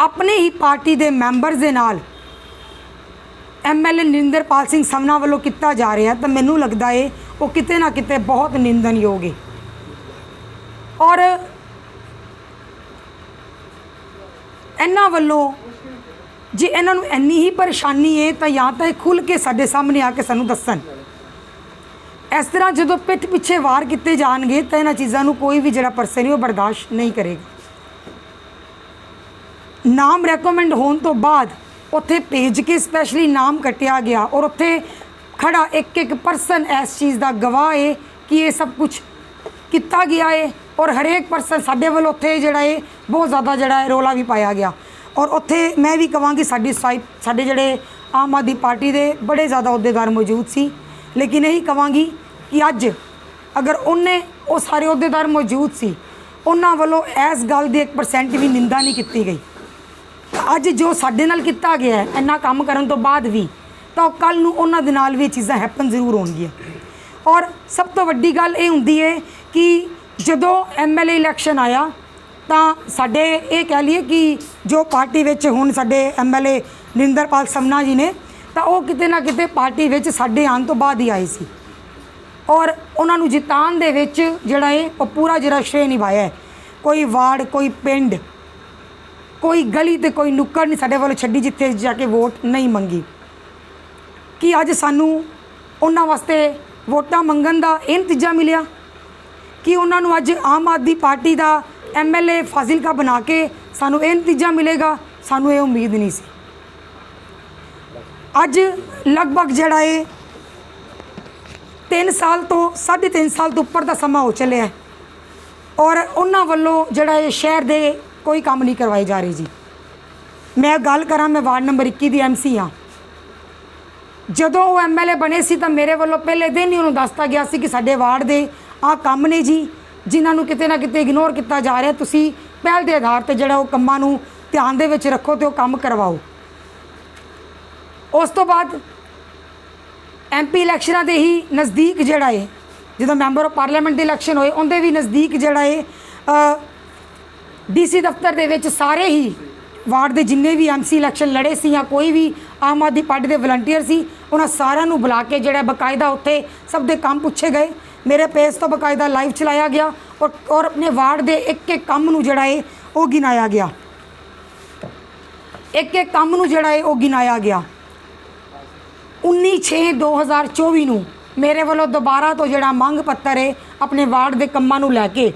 ਆਪਣੇ ਹੀ ਪਾਰਟੀ ਦੇ ਮੈਂਬਰਸ ਦੇ ਨਾਲ ਐਮਐਲਏ ਨਿੰਦਰਪਾਲ ਸਿੰਘ ਸਮਨਾ ਵੱਲੋਂ ਕੀਤਾ ਜਾ ਰਿਹਾ ਤਾਂ ਮੈਨੂੰ ਲੱਗਦਾ ਏ ਉਹ ਕਿਤੇ ਨਾ ਕਿਤੇ ਬਹੁਤ ਨਿੰਦਨਯੋਗ ਏ। ਔਰ ਇਹਨਾਂ ਵੱਲੋਂ ਜੇ ਇਹਨਾਂ ਨੂੰ ਇੰਨੀ ਹੀ ਪਰੇਸ਼ਾਨੀ ਏ ਤਾਂ ਜਾਂ ਤਾਂ ਇਹ ਖੁੱਲ ਕੇ ਸਾਡੇ ਸਾਹਮਣੇ ਆ ਕੇ ਸਾਨੂੰ ਦੱਸਣ। ਇਸ ਤਰ੍ਹਾਂ ਜਦੋਂ ਪਿੱਠ ਪਿੱਛੇ ਵਾਰ ਕੀਤੇ ਜਾਣਗੇ ਤਾਂ ਇਹਨਾਂ ਚੀਜ਼ਾਂ ਨੂੰ ਕੋਈ ਵੀ ਜਿਹੜਾ ਪਰਸਨ ਹੈ ਉਹ ਬਰਦਾਸ਼ਤ ਨਹੀਂ ਕਰੇਗਾ। ਨਾਮ ਰეკਮੈਂਡ ਹੋਣ ਤੋਂ ਬਾਅਦ ਉੱਥੇ ਭੇਜ ਕੇ ਸਪੈਸ਼ਲੀ ਨਾਮ ਕੱਟਿਆ ਗਿਆ ਔਰ ਉੱਥੇ ਖੜਾ ਇੱਕ ਇੱਕ ਪਰਸਨ ਇਸ ਚੀਜ਼ ਦਾ ਗਵਾਹ ਹੈ ਕਿ ਇਹ ਸਭ ਕੁਝ ਕੀਤਾ ਗਿਆ ਹੈ ਔਰ ਹਰੇਕ ਪਰਸਨ ਸਾਡੇ ਵੱਲ ਉੱਥੇ ਜਿਹੜਾ ਹੈ ਬਹੁਤ ਜ਼ਿਆਦਾ ਜਿਹੜਾ ਹੈ ਰੋਲਾ ਵੀ ਪਾਇਆ ਗਿਆ। ਔਰ ਉੱਥੇ ਮੈਂ ਵੀ ਕਹਾਂਗੀ ਸਾਡੀ ਸਾਈਟ ਸਾਡੇ ਜਿਹੜੇ ਆਮ ਆਦਮੀ ਪਾਰਟੀ ਦੇ ਬੜੇ ਜ਼ਿਆਦਾ ਅਹੁਦੇਦਾਰ ਮੌਜੂਦ ਸੀ। ਲੇਕਿਨ ਇਹੀ ਕਹਾਂਗੀ ਕਿ ਅੱਜ ਅਗਰ ਉਹਨੇ, ਉਹ ਸਾਰੇ ਅਹੁਦੇਦਾਰ ਮੌਜੂਦ ਸੀ, ਉਹਨਾਂ ਵੱਲੋਂ ਇਸ ਗੱਲ ਦੀ 1% ਵੀ ਨਿੰਦਾ ਨਹੀਂ ਕੀਤੀ ਗਈ। ਅੱਜ ਜੋ ਸਾਡੇ ਨਾਲ ਕੀਤਾ ਗਿਆ ਹੈ, ਇੰਨਾ ਕੰਮ ਕਰਨ ਤੋਂ ਬਾਅਦ ਵੀ, ਤਾਂ ਕੱਲ ਨੂੰ ਉਹਨਾਂ ਦੇ ਨਾਲ ਵੀ ਇਹ ਚੀਜ਼ਾਂ ਹੈਪਨ ਜ਼ਰੂਰ ਹੋਣਗੀਆਂ। ਔਰ ਸਭ ਤੋਂ ਵੱਡੀ ਗੱਲ ਇਹ ਹੁੰਦੀ ਹੈ ਕਿ ਜਦੋਂ ਐਮਐਲਏ ਇਲੈਕਸ਼ਨ ਆਇਆ, ਤਾਂ ਸਾਡੇ ਇਹ ਕਹਿ ਲਈਏ ਕਿ ਜੋ ਪਾਰਟੀ ਵਿੱਚ ਹੁਣ ਸਾਡੇ ਐਮਐਲਏ ਨਿੰਦਰਪਾਲ ਸਮਨਾ ਜੀ ਨੇ, ਤਾਂ ਉਹ ਕਿਤੇ ਨਾ ਕਿਤੇ ਪਾਰਟੀ ਵਿੱਚ ਸਾਡੇ ਆਉਣ ਤੋਂ ਬਾਅਦ ਹੀ ਆਏ ਸੀ। ਔਰ ਉਹਨਾਂ ਨੂੰ ਜਿਤਾਉਣ ਦੇ ਵਿੱਚ ਜਿਹੜਾ ਇਹ ਪੂਰਾ ਜਿਹੜਾ ਸ਼੍ਰੇ ਨਿਭਾਇਆ ਕੋਈ ਵਾਰਡ, ਕੋਈ ਪਿੰਡ, ਕੋਈ ਗਲੀ ਤੇ ਕੋਈ ਨੁੱਕਰ ਨਹੀਂ ਸਾਡੇ ਵੱਲੋਂ ਛੱਡੀ ਜਿੱਥੇ ਜਾ ਕੇ ਵੋਟ ਨਹੀਂ ਮੰਗੀ। ਕਿ ਅੱਜ ਸਾਨੂੰ ਉਹਨਾਂ ਵਾਸਤੇ ਵੋਟਾਂ ਮੰਗਣ ਦਾ ਇਹ ਨਤੀਜਾ ਮਿਲਿਆ? ਕਿ ਉਹਨਾਂ ਨੂੰ ਅੱਜ ਆਮ ਆਦਮੀ ਪਾਰਟੀ ਦਾ ਐਮਐਲਏ ਫਾਜ਼ਿਲਕਾ ਬਣਾ ਕੇ ਸਾਨੂੰ ਇਹ ਨਤੀਜਾ ਮਿਲੇਗਾ? ਸਾਨੂੰ ਇਹ ਉਮੀਦ ਨਹੀਂ ਸੀ। ਅੱਜ ਲਗਭਗ ਜਿਹੜਾ ਇਹ 3 ਸਾਲ ਤੋਂ 3.5 ਸਾਲ ਤੋਂ ਉੱਪਰ ਦਾ ਸਮਾਂ ਹੋ ਚੱਲਿਆ ਔਰ ਉਹਨਾਂ ਵੱਲੋਂ ਜਿਹੜਾ ਇਹ ਸ਼ਹਿਰ ਦੇ ਕੋਈ ਕੰਮ ਨਹੀਂ ਕਰਵਾਏ ਜਾ ਰਹੇ ਜੀ। ਮੈਂ ਗੱਲ ਕਰਾਂ, ਮੈਂ ਵਾਰਡ ਨੰਬਰ 21 ਦੀ ਐਮਸੀ ਹਾਂ। ਜਦੋਂ ਉਹ ਐਮਐਲਏ ਬਣੇ ਸੀ ਤਾਂ ਮੇਰੇ ਵੱਲੋਂ ਪਹਿਲੇ ਦਿਨ ਹੀ ਉਹਨੂੰ ਦੱਸਤਾ ਗਿਆ ਸੀ ਕਿ ਸਾਡੇ ਵਾਰਡ ਦੇ ਆਹ ਕੰਮ ਨੇ ਜੀ, ਜਿਨ੍ਹਾਂ ਨੂੰ ਕਿਤੇ ਨਾ ਕਿਤੇ ਇਗਨੋਰ ਕੀਤਾ ਜਾ ਰਿਹਾ। ਤੁਸੀਂ ਪਹਿਲ ਦੇ ਆਧਾਰ ਤੇ ਜਿਹੜਾ ਉਹ ਕੰਮਾਂ ਨੂੰ ਧਿਆਨ ਦੇ ਵਿੱਚ ਰੱਖੋ ਤੇ ਉਹ ਕੰਮ ਕਰਵਾਓ। ਉਸ ਤੋਂ ਬਾਅਦ ਐਮਪੀ ਇਲੈਕਸ਼ਨਾਂ ਦੇ ਹੀ ਨਜ਼ਦੀਕ ਜਿਹੜਾ ਹੈ ਜਦੋਂ ਮੈਂਬਰ ਆਫ ਪਾਰਲੀਮੈਂਟ ਦੇ ਇਲੈਕਸ਼ਨ ਹੋਏ, ਉਹਦੇ ਵੀ ਨਜ਼ਦੀਕ ਜਿਹੜਾ ਹੈ ਡੀਸੀ ਦਫ਼ਤਰ ਦੇ ਵਿੱਚ ਸਾਰੇ ਹੀ ਵਾਰਡ ਦੇ ਜਿੰਨੇ ਵੀ ਐਮਸੀ ਇਲੈਕਸ਼ਨ ਲੜੇ ਸੀ ਜਾਂ ਕੋਈ ਵੀ ਆਮ ਆਦਮੀ ਪਾਰਟੀ ਦੇ ਵਲੰਟੀਅਰ ਸੀ, ਉਹਨਾਂ ਸਾਰਿਆਂ ਨੂੰ ਬੁਲਾ ਕੇ ਜਿਹੜਾ ਬਕਾਇਦਾ ਉੱਥੇ ਸਭ ਦੇ ਕੰਮ ਪੁੱਛੇ ਗਏ। ਮੇਰੇ ਪੇਜ ਤੋਂ ਬਕਾਇਦਾ ਲਾਈਵ ਚਲਾਇਆ ਗਿਆ ਔਰ ਔਰ ਆਪਣੇ ਵਾਰਡ ਦੇ ਇੱਕ ਇੱਕ ਕੰਮ ਨੂੰ ਜਿਹੜਾ ਹੈ ਉਹ ਗਿਣਾਇਆ ਗਿਆ। ਇੱਕ ਇੱਕ ਕੰਮ ਨੂੰ ਜਿਹੜਾ ਹੈ ਉਹ ਗਿਣਾਇਆ ਗਿਆ। 19/6/2024 ਨੂੰ ਮੇਰੇ ਵੱਲੋਂ ਦੁਬਾਰਾ ਤੋਂ ਜਿਹੜਾ ਮੰਗ ਪੱਤਰ ਹੈ, ਆਪਣੇ ਵਾਰਡ ਦੇ ਕੰਮਾਂ ਨੂੰ ਲੈ ਕੇ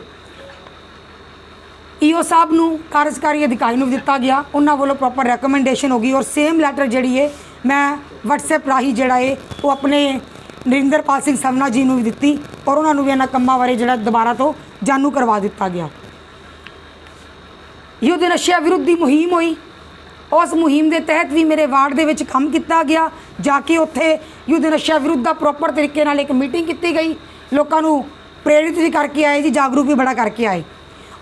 ਈਓ ਸਾਹਿਬ ਨੂੰ ਕਾਰਜਕਾਰੀ ਅਧਿਕਾਰੀ ਨੂੰ ਵੀ ਦਿੱਤਾ ਗਿਆ। ਉਹਨਾਂ ਵੱਲੋਂ ਪ੍ਰੋਪਰ ਰეკਮੈਂਡੇਸ਼ਨ ਹੋ ਗਈ ਔਰ ਸੇਮ ਲੈਟਰ ਜਿਹੜੀ ਹੈ, ਮੈਂ WhatsApp ਰਾਹੀਂ ਜਿਹੜਾ ਹੈ, ਉਹ ਆਪਣੇ ਨਰਿੰਦਰਪਾਲ ਸਿੰਘ ਸਵਨਾ ਜੀ ਨੂੰ ਵੀ ਦਿੱਤੀ ਔਰ ਉਹਨਾਂ ਨੂੰ ਵੀ ਇਹਨਾਂ ਕੰਮਾਂ ਬਾਰੇ ਜਿਹੜਾ ਦੁਬਾਰਾ ਤੋਂ ਜਾਣੂ ਕਰਵਾ ਦਿੱਤਾ ਗਿਆ। ਯੁੱਧ ਨਸ਼ਿਆਂ ਵਿਰੁੱਧ ਦੀ ਮੁਹਿੰਮ ਹੋਈ। ਉਸ ਮੁਹਿੰਮ ਦੇ ਤਹਿਤ ਵੀ ਮੇਰੇ ਵਾਰਡ ਦੇ ਵਿੱਚ ਕੰਮ ਕੀਤਾ ਗਿਆ, ਜਾ ਕੇ ਉੱਥੇ ਯੁੱਧ ਨਸ਼ਾ ਵਿਰੁੱਧ ਦਾ ਪ੍ਰੋਪਰ ਤਰੀਕੇ ਨਾਲ ਇੱਕ ਮੀਟਿੰਗ ਕੀਤੀ ਗਈ। ਲੋਕਾਂ ਨੂੰ ਪ੍ਰੇਰਿਤ ਵੀ ਕਰਕੇ ਆਏ ਜੀ, ਜਾਗਰੂਕ ਵੀ ਬੜਾ ਕਰਕੇ ਆਏ।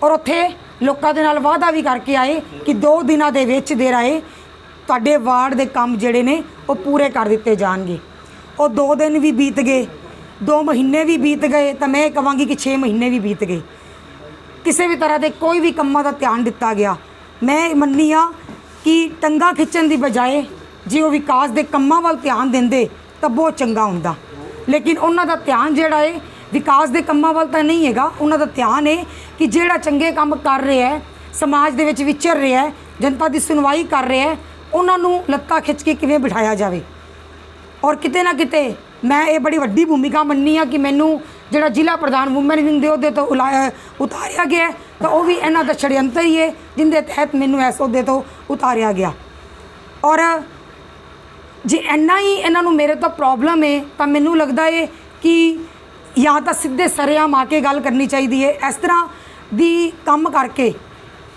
ਔਰ ਉੱਥੇ ਲੋਕਾਂ ਦੇ ਨਾਲ ਵਾਅਦਾ ਵੀ ਕਰਕੇ ਆਏ ਕਿ 2 ਦਿਨਾਂ ਦੇ ਵਿੱਚ ਦੇ ਰਾਏ ਤੁਹਾਡੇ ਵਾਰਡ ਦੇ ਕੰਮ ਜਿਹੜੇ ਨੇ ਉਹ ਪੂਰੇ ਕਰ ਦਿੱਤੇ ਜਾਣਗੇ। ਉਹ 2 ਦਿਨ ਵੀ ਬੀਤ ਗਏ 2 ਮਹੀਨੇ ਵੀ ਬੀਤ ਗਏ, ਤਾਂ ਮੈਂ ਇਹ ਕਹਾਂਗੀ ਕਿ 6 ਮਹੀਨੇ ਵੀ ਬੀਤ ਗਏ। ਕਿਸੇ ਵੀ ਤਰ੍ਹਾਂ ਦੇ ਕੋਈ ਵੀ ਕੰਮਾਂ ਦਾ ਧਿਆਨ ਦਿੱਤਾ ਗਿਆ। ਮੈਂ ਮੰਨੀ ਆ ਕਿ ਟੰਗਾ ਖਿੱਚਣ ਦੀ ਬਜਾਏ ਜੇ ਉਹ ਵਿਕਾਸ ਦੇ ਕੰਮਾਂ ਵੱਲ ਧਿਆਨ ਦਿੰਦੇ, ਤਾਂ ਬਹੁਤ ਚੰਗਾ ਹੁੰਦਾ। ਲੇਕਿਨ ਉਹਨਾਂ ਦਾ ਧਿਆਨ ਜਿਹੜਾ ਹੈ ਵਿਕਾਸ ਦੇ ਕੰਮਾਂ ਵੱਲ ਤਾਂ ਨਹੀਂ ਹੈਗਾ। ਉਹਨਾਂ ਦਾ ਧਿਆਨ ਹੈ ਕਿ ਜਿਹੜਾ ਚੰਗੇ ਕੰਮ ਕਰ ਰਿਹਾ ਹੈ, ਸਮਾਜ ਦੇ ਵਿੱਚ ਵਿਚਰ ਰਿਹਾ ਹੈ, ਜਨਤਾ ਦੀ ਸੁਣਵਾਈ ਕਰ ਰਿਹਾ ਹੈ, ਉਹਨਾਂ ਨੂੰ ਲੱਤਾਂ ਖਿੱਚ ਕੇ ਕਿਵੇਂ ਬਿਠਾਇਆ ਜਾਵੇ? ਔਰ ਕਿਤੇ ਨਾ ਕਿਤੇ ਮੈਂ ਇਹ ਬੜੀ ਵੱਡੀ ਭੂਮਿਕਾ ਮੰਨੀ ਆ ਕਿ ਮੈਨੂੰ ਜਿਹੜਾ ਜ਼ਿਲ੍ਹਾ ਪ੍ਰਧਾਨ ਵੂਮਨ ਵਿੰਗ ਦੇ ਅਹੁਦੇ ਤੋਂ ਉਲਾਇਆ- ਉਤਾਰਿਆ ਗਿਆ ਤਾਂ ਉਹ ਵੀ ਇਹਨਾਂ ਦਾ ਛੜਯੰਤਰ ਹੀ ਹੈ ਜਿੰਦੇ ਤਹਿਤ ਮੈਨੂੰ ਇਸ ਅਹੁਦੇ ਤੋਂ ਉਤਾਰਿਆ ਗਿਆ। ਔਰ ਜੇ ਇੰਨਾ ਹੀ ਇਹਨਾਂ ਨੂੰ ਮੇਰੇ ਤੋਂ ਪ੍ਰੋਬਲਮ ਹੈ ਤਾਂ ਮੈਨੂੰ ਲੱਗਦਾ ਏ ਕਿ ਜਾਂ ਤਾਂ ਸਿੱਧੇ ਸਰਿਆਂ ਮਾ ਕੇ ਗੱਲ ਕਰਨੀ ਚਾਹੀਦੀ ਹੈ ਇਸ ਤਰ੍ਹਾਂ ਦੀ ਕੰਮ ਕਰਕੇ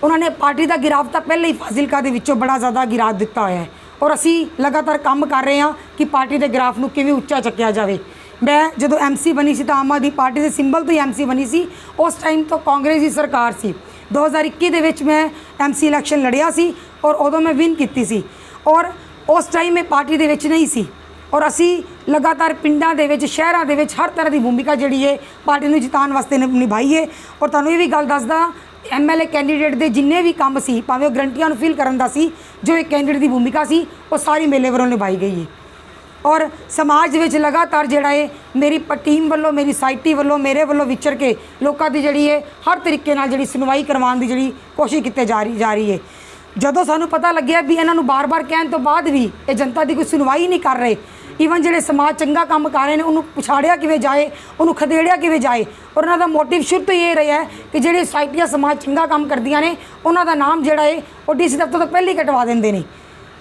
ਉਹਨਾਂ ਨੇ ਪਾਰਟੀ ਦਾ ਗਿਰਾਵ ਤਾਂ ਪਹਿਲਾਂ ਹੀ ਫਾਜ਼ਿਲਕਾ ਦੇ ਵਿੱਚੋਂ ਬੜਾ ਜ਼ਿਆਦਾ ਗਿਰਾ ਦਿੱਤਾ ਹੋਇਆ ਹੈ ਔਰ ਅਸੀਂ ਲਗਾਤਾਰ ਕੰਮ ਕਰ ਰਹੇ ਹਾਂ ਕਿ ਪਾਰਟੀ ਦੇ ਗ੍ਰਾਫ ਨੂੰ ਕਿਵੇਂ ਉੱਚਾ ਚੱਕਿਆ ਜਾਵੇ। ਮੈਂ ਜਦੋਂ ਐਮਸੀ ਬਣੀ ਸੀ ਤਾਂ ਆਮ ਆਦਮੀ ਪਾਰਟੀ ਦੇ ਸਿੰਬਲ ਤੋਂ ਹੀ ਐਮਸੀ ਬਣੀ ਸੀ। ਉਸ ਟਾਈਮ ਤੋਂ ਕਾਂਗਰਸ ਦੀ ਸਰਕਾਰ ਸੀ। 2021 ਦੇ ਵਿੱਚ ਮੈਂ ਐਮਸੀ ਇਲੈਕਸ਼ਨ ਲੜਿਆ ਸੀ। ਔਰ ਉਦੋਂ ਮੈਂ ਵਿਨ ਕੀਤੀ ਸੀ। ਔਰ ਉਸ ਟਾਈਮ ਮੈਂ ਪਾਰਟੀ ਦੇ ਵਿੱਚ ਨਹੀਂ ਸੀ। ਔਰ ਅਸੀਂ ਲਗਾਤਾਰ ਪਿੰਡਾਂ ਦੇ ਵਿੱਚ, ਸ਼ਹਿਰਾਂ ਦੇ ਵਿੱਚ ਹਰ ਤਰ੍ਹਾਂ ਦੀ ਭੂਮਿਕਾ ਜਿਹੜੀ ਹੈ ਪਾਰਟੀ ਨੂੰ ਜਿਤਾਉਣ ਵਾਸਤੇ ਨਿ- ਨਿਭਾਈ ਹੈ ਔਰ ਤੁਹਾਨੂੰ ਇਹ ਵੀ ਗੱਲ ਦੱਸਦਾ ਐਮਐਲਏ ਕੈਂਡੀਡੇਟ ਦੇ ਜਿੰਨੇ ਵੀ ਕੰਮ ਸੀ, ਭਾਵੇਂ ਉਹ ਗਰੰਟੀਆਂ ਨੂੰ ਫਿਲ ਕਰਨ ਦਾ ਸੀ, ਜੋ ਇੱਕ ਕੈਂਡੀਡੇਟ ਦੀ ਭੂਮਿਕਾ ਸੀ, ਉਹ ਸਾਰੀ ਮੇਲੇ ਵੱਲੋਂ ਨਿਭਾਈ ਗਈ ਹੈ ਔਰ ਸਮਾਜ ਵਿੱਚ ਲਗਾਤਾਰ ਜਿਹੜਾ ਹੈ ਮੇਰੀ ਪ- ਟੀਮ ਵੱਲੋਂ, ਮੇਰੀ ਸਾਈਟੀ ਵੱਲੋਂ, ਮੇਰੇ ਵੱਲੋਂ ਵਿਚਰ ਕੇ ਲੋਕਾਂ ਦੀ ਜਿਹੜੀ ਹੈ ਹਰ ਤਰੀਕੇ ਨਾਲ ਜਿਹੜੀ ਸੁਣਵਾਈ ਕਰਵਾਉਣ ਦੀ ਜਿਹੜੀ ਕੋਸ਼ਿਸ਼ ਕੀਤੀ ਜਾ ਰਹੀ ਜਾ ਰਹੀ ਹੈ ਜਦੋਂ ਸਾਨੂੰ ਪਤਾ ਲੱਗਿਆ ਵੀ ਇਹਨਾਂ ਨੂੰ ਬਾਰ-ਬਾਰ ਕਹਿਣ ਤੋਂ ਬਾਅਦ ਵੀ ਇਹ ਜਨਤਾ ਦੀ ਕੋਈ ਸੁਣਵਾਈ ਨਹੀਂ ਕਰ ਰਹੇ ਈਵਨ ਜਿਹੜੇ ਸਮਾਜ ਚੰਗਾ ਕੰਮ ਕਰ ਰਹੇ ਨੇ, ਉਹਨੂੰ ਪਛਾੜਿਆ ਕਿਵੇਂ ਜਾਏ, ਉਹਨੂੰ ਖਦੇੜਿਆ ਕਿਵੇਂ ਜਾਏ ਔਰ ਉਹਨਾਂ ਦਾ ਮੋਟਿਵ ਸ਼ੁਰੂ ਤੋਂ ਹੀ ਇਹ ਰਿਹਾ ਕਿ ਜਿਹੜੇ ਸਾਈਟੀਆਂ ਸਮਾਜ ਚੰਗਾ ਕੰਮ ਕਰਦੀਆਂ ਨੇ, ਉਹਨਾਂ ਦਾ ਨਾਮ ਜਿਹੜਾ ਹੈ, ਉਹ ਡੀਸੀ ਦਫ਼ਤਰ ਤੋਂ ਪਹਿਲਾਂ ਹੀ ਕਟਵਾ ਦਿੰਦੇ ਨੇ।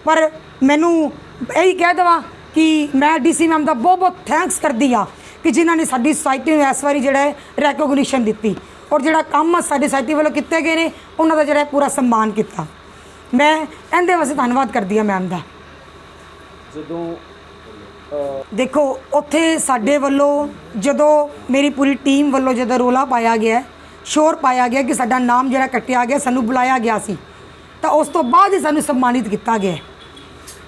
ਪਰ ਮੈਨੂੰ ਇਹੀ ਕਹਿ ਦੇਵਾਂ ਕਿ ਮੈਂ ਡੀਸੀ ਮੈਮ ਦਾ ਬਹੁਤ ਬਹੁਤ ਥੈਂਕਸ ਕਰਦੀ ਆ ਕਿ ਜਿਨ੍ਹਾਂ ਨੇ ਸਾਡੀ ਸੁਸਾਇਟੀ ਨੂੰ ਇਸ ਵਾਰੀ ਜਿਹੜਾ ਹੈ ਰੈਕੋਗਨੀਸ਼ਨ ਦਿੱਤੀ। ਔਰ ਜਿਹੜਾ ਕੰਮ ਸਾਡੀ ਸੁਸਾਇਟੀ ਵੱਲੋਂ ਕੀਤੇ ਗਏ ਨੇ, ਉਹਨਾਂ ਦਾ ਜਿਹੜਾ ਪੂਰਾ ਸਨਮਾਨ ਕੀਤਾ। ਮੈਂ ਇਹਦੇ ਵਾਸਤੇ ਧੰਨਵਾਦ ਕਰਦੀ ਆ ਮੈਮ ਦਾ। ਜਦੋਂ ਦੇਖੋ ਉੱਥੇ ਸਾਡੇ ਵੱਲੋਂ ਜਦੋਂ ਮੇਰੀ ਪੂਰੀ ਟੀਮ ਵੱਲੋਂ ਜਦੋਂ ਰੋਲਾ ਪਾਇਆ ਗਿਆ ਸ਼ੋਰ ਪਾਇਆ ਗਿਆ ਕਿ ਸਾਡਾ ਨਾਮ ਜਿਹੜਾ ਕੱਟਿਆ ਗਿਆ ਸਾਨੂੰ ਬੁਲਾਇਆ ਗਿਆ ਸੀ ਤਾਂ ਉਸ ਤੋਂ ਬਾਅਦ ਹੀ ਸਾਨੂੰ ਸਨਮਾਨਿਤ ਕੀਤਾ ਗਿਆ।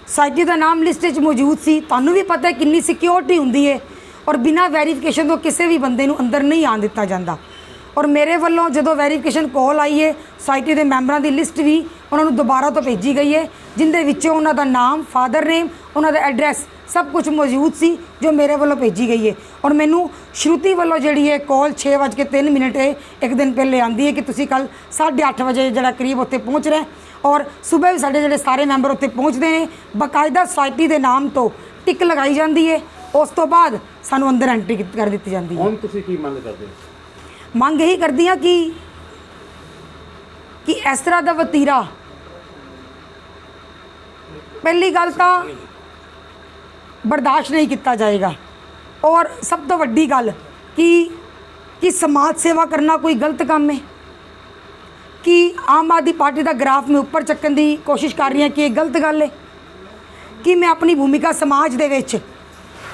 ਸਾਈਟੀ ਦਾ ਨਾਮ ਲਿਸਟ ਵਿੱਚ ਮੌਜੂਦ ਸੀ ਤੁਹਾਨੂੰ ਵੀ ਪਤਾ ਹੈ ਕਿੰਨੀ ਸਿਕਿਉਰਿਟੀ ਹੁੰਦੀ ਹੈ ਔਰ ਬਿਨਾਂ ਵੈਰੀਫਿਕੇਸ਼ਨ ਤੋਂ ਕਿਸੇ ਵੀ ਬੰਦੇ ਨੂੰ ਅੰਦਰ ਨਹੀਂ ਆਉਣ ਦਿੱਤਾ ਜਾਂਦਾ। ਔਰ ਮੇਰੇ ਵੱਲੋਂ ਜਦੋਂ ਵੈਰੀਫਿਕੇਸ਼ਨ ਕਾਲ ਆਈ ਹੈ ਸਾਈਟੀ ਦੇ ਮੈਂਬਰਾਂ ਦੀ ਲਿਸਟ ਵੀ ਉਹਨਾਂ ਨੂੰ ਦੁਬਾਰਾ ਤੋਂ ਭੇਜੀ ਗਈ ਹੈ ਜਿੰਦੇ ਵਿੱਚੋਂ ਉਹਨਾਂ ਦਾ ਨਾਮ ਫਾਦਰ ਨੇਮ ਉਹਨਾਂ ਦਾ ਐਡਰੈਸ ਸਭ ਕੁਝ ਮੌਜੂਦ ਸੀ ਜੋ ਮੇਰੇ ਵੱਲੋਂ ਭੇਜੀ ਗਈ ਹੈ। ਔਰ ਮੈਨੂੰ ਸ਼ਰੂਤੀ ਵੱਲੋਂ ਜਿਹੜੀ ਹੈ ਕਾਲ 6:03 ਮਿੰਟ ਹੈ ਇੱਕ ਦਿਨ ਪਹਿਲੇ ਆਂਦੀ ਹੈ ਕਿ ਤੁਸੀਂ ਕੱਲ 8:30 ਵਜੇ ਜਿਹੜਾ ਕਰੀਬ ਉੱਥੇ ਪਹੁੰਚ ਰਹੇ ਔਰ ਸਵੇਰ ਵੀ ਸਾਡੇ ਜਿਹੜੇ ਸਾਰੇ ਮੈਂਬਰ ਉੱਥੇ ਪਹੁੰਚਦੇ ਨੇ ਬਕਾਇਦਾ ਸੁਸਾਇਟੀ ਦੇ ਨਾਮ ਤੋਂ ਟਿਕ ਲਗਾਈ ਜਾਂਦੀ ਹੈ ਉਸ ਤੋਂ ਬਾਅਦ ਸਾਨੂੰ ਅੰਦਰ ਐਂਟਰੀ ਕਰ ਦਿੱਤੀ ਜਾਂਦੀ ਹੈ। ਹੁਣ ਤੁਸੀਂ ਕੀ ਮੰਗ ਕਰਦੇ ਹੋ? ਮੰਗ ਇਹੀ ਕਰਦੀ ਹਾਂ ਕਿ ਕਿ ਇਸ ਤਰ੍ਹਾਂ ਦਾ ਵਤੀਰਾ ਪਹਿਲੀ ਗੱਲ ਤਾਂ ਬਰਦਾਸ਼ਤ ਨਹੀਂ ਕੀਤਾ ਜਾਏਗਾ। ਔਰ ਸਭ ਤੋਂ ਵੱਡੀ ਗੱਲ ਕਿ ਕਿ ਸਮਾਜ ਸੇਵਾ ਕਰਨਾ ਕੋਈ ਗਲਤ ਕੰਮ ਹੈ? ਕਿ ਆਮ ਆਦਮੀ ਪਾਰਟੀ ਦਾ ਗ੍ਰਾਫ ਮੈਂ ਉੱਪਰ ਚੱਕਣ ਦੀ ਕੋਸ਼ਿਸ਼ ਕਰ ਰਹੀ ਹਾਂ ਕਿ ਇਹ ਗਲਤ ਗੱਲ ਹੈ? ਕਿ ਮੈਂ ਆਪਣੀ ਭੂਮਿਕਾ ਸਮਾਜ ਦੇ ਵਿੱਚ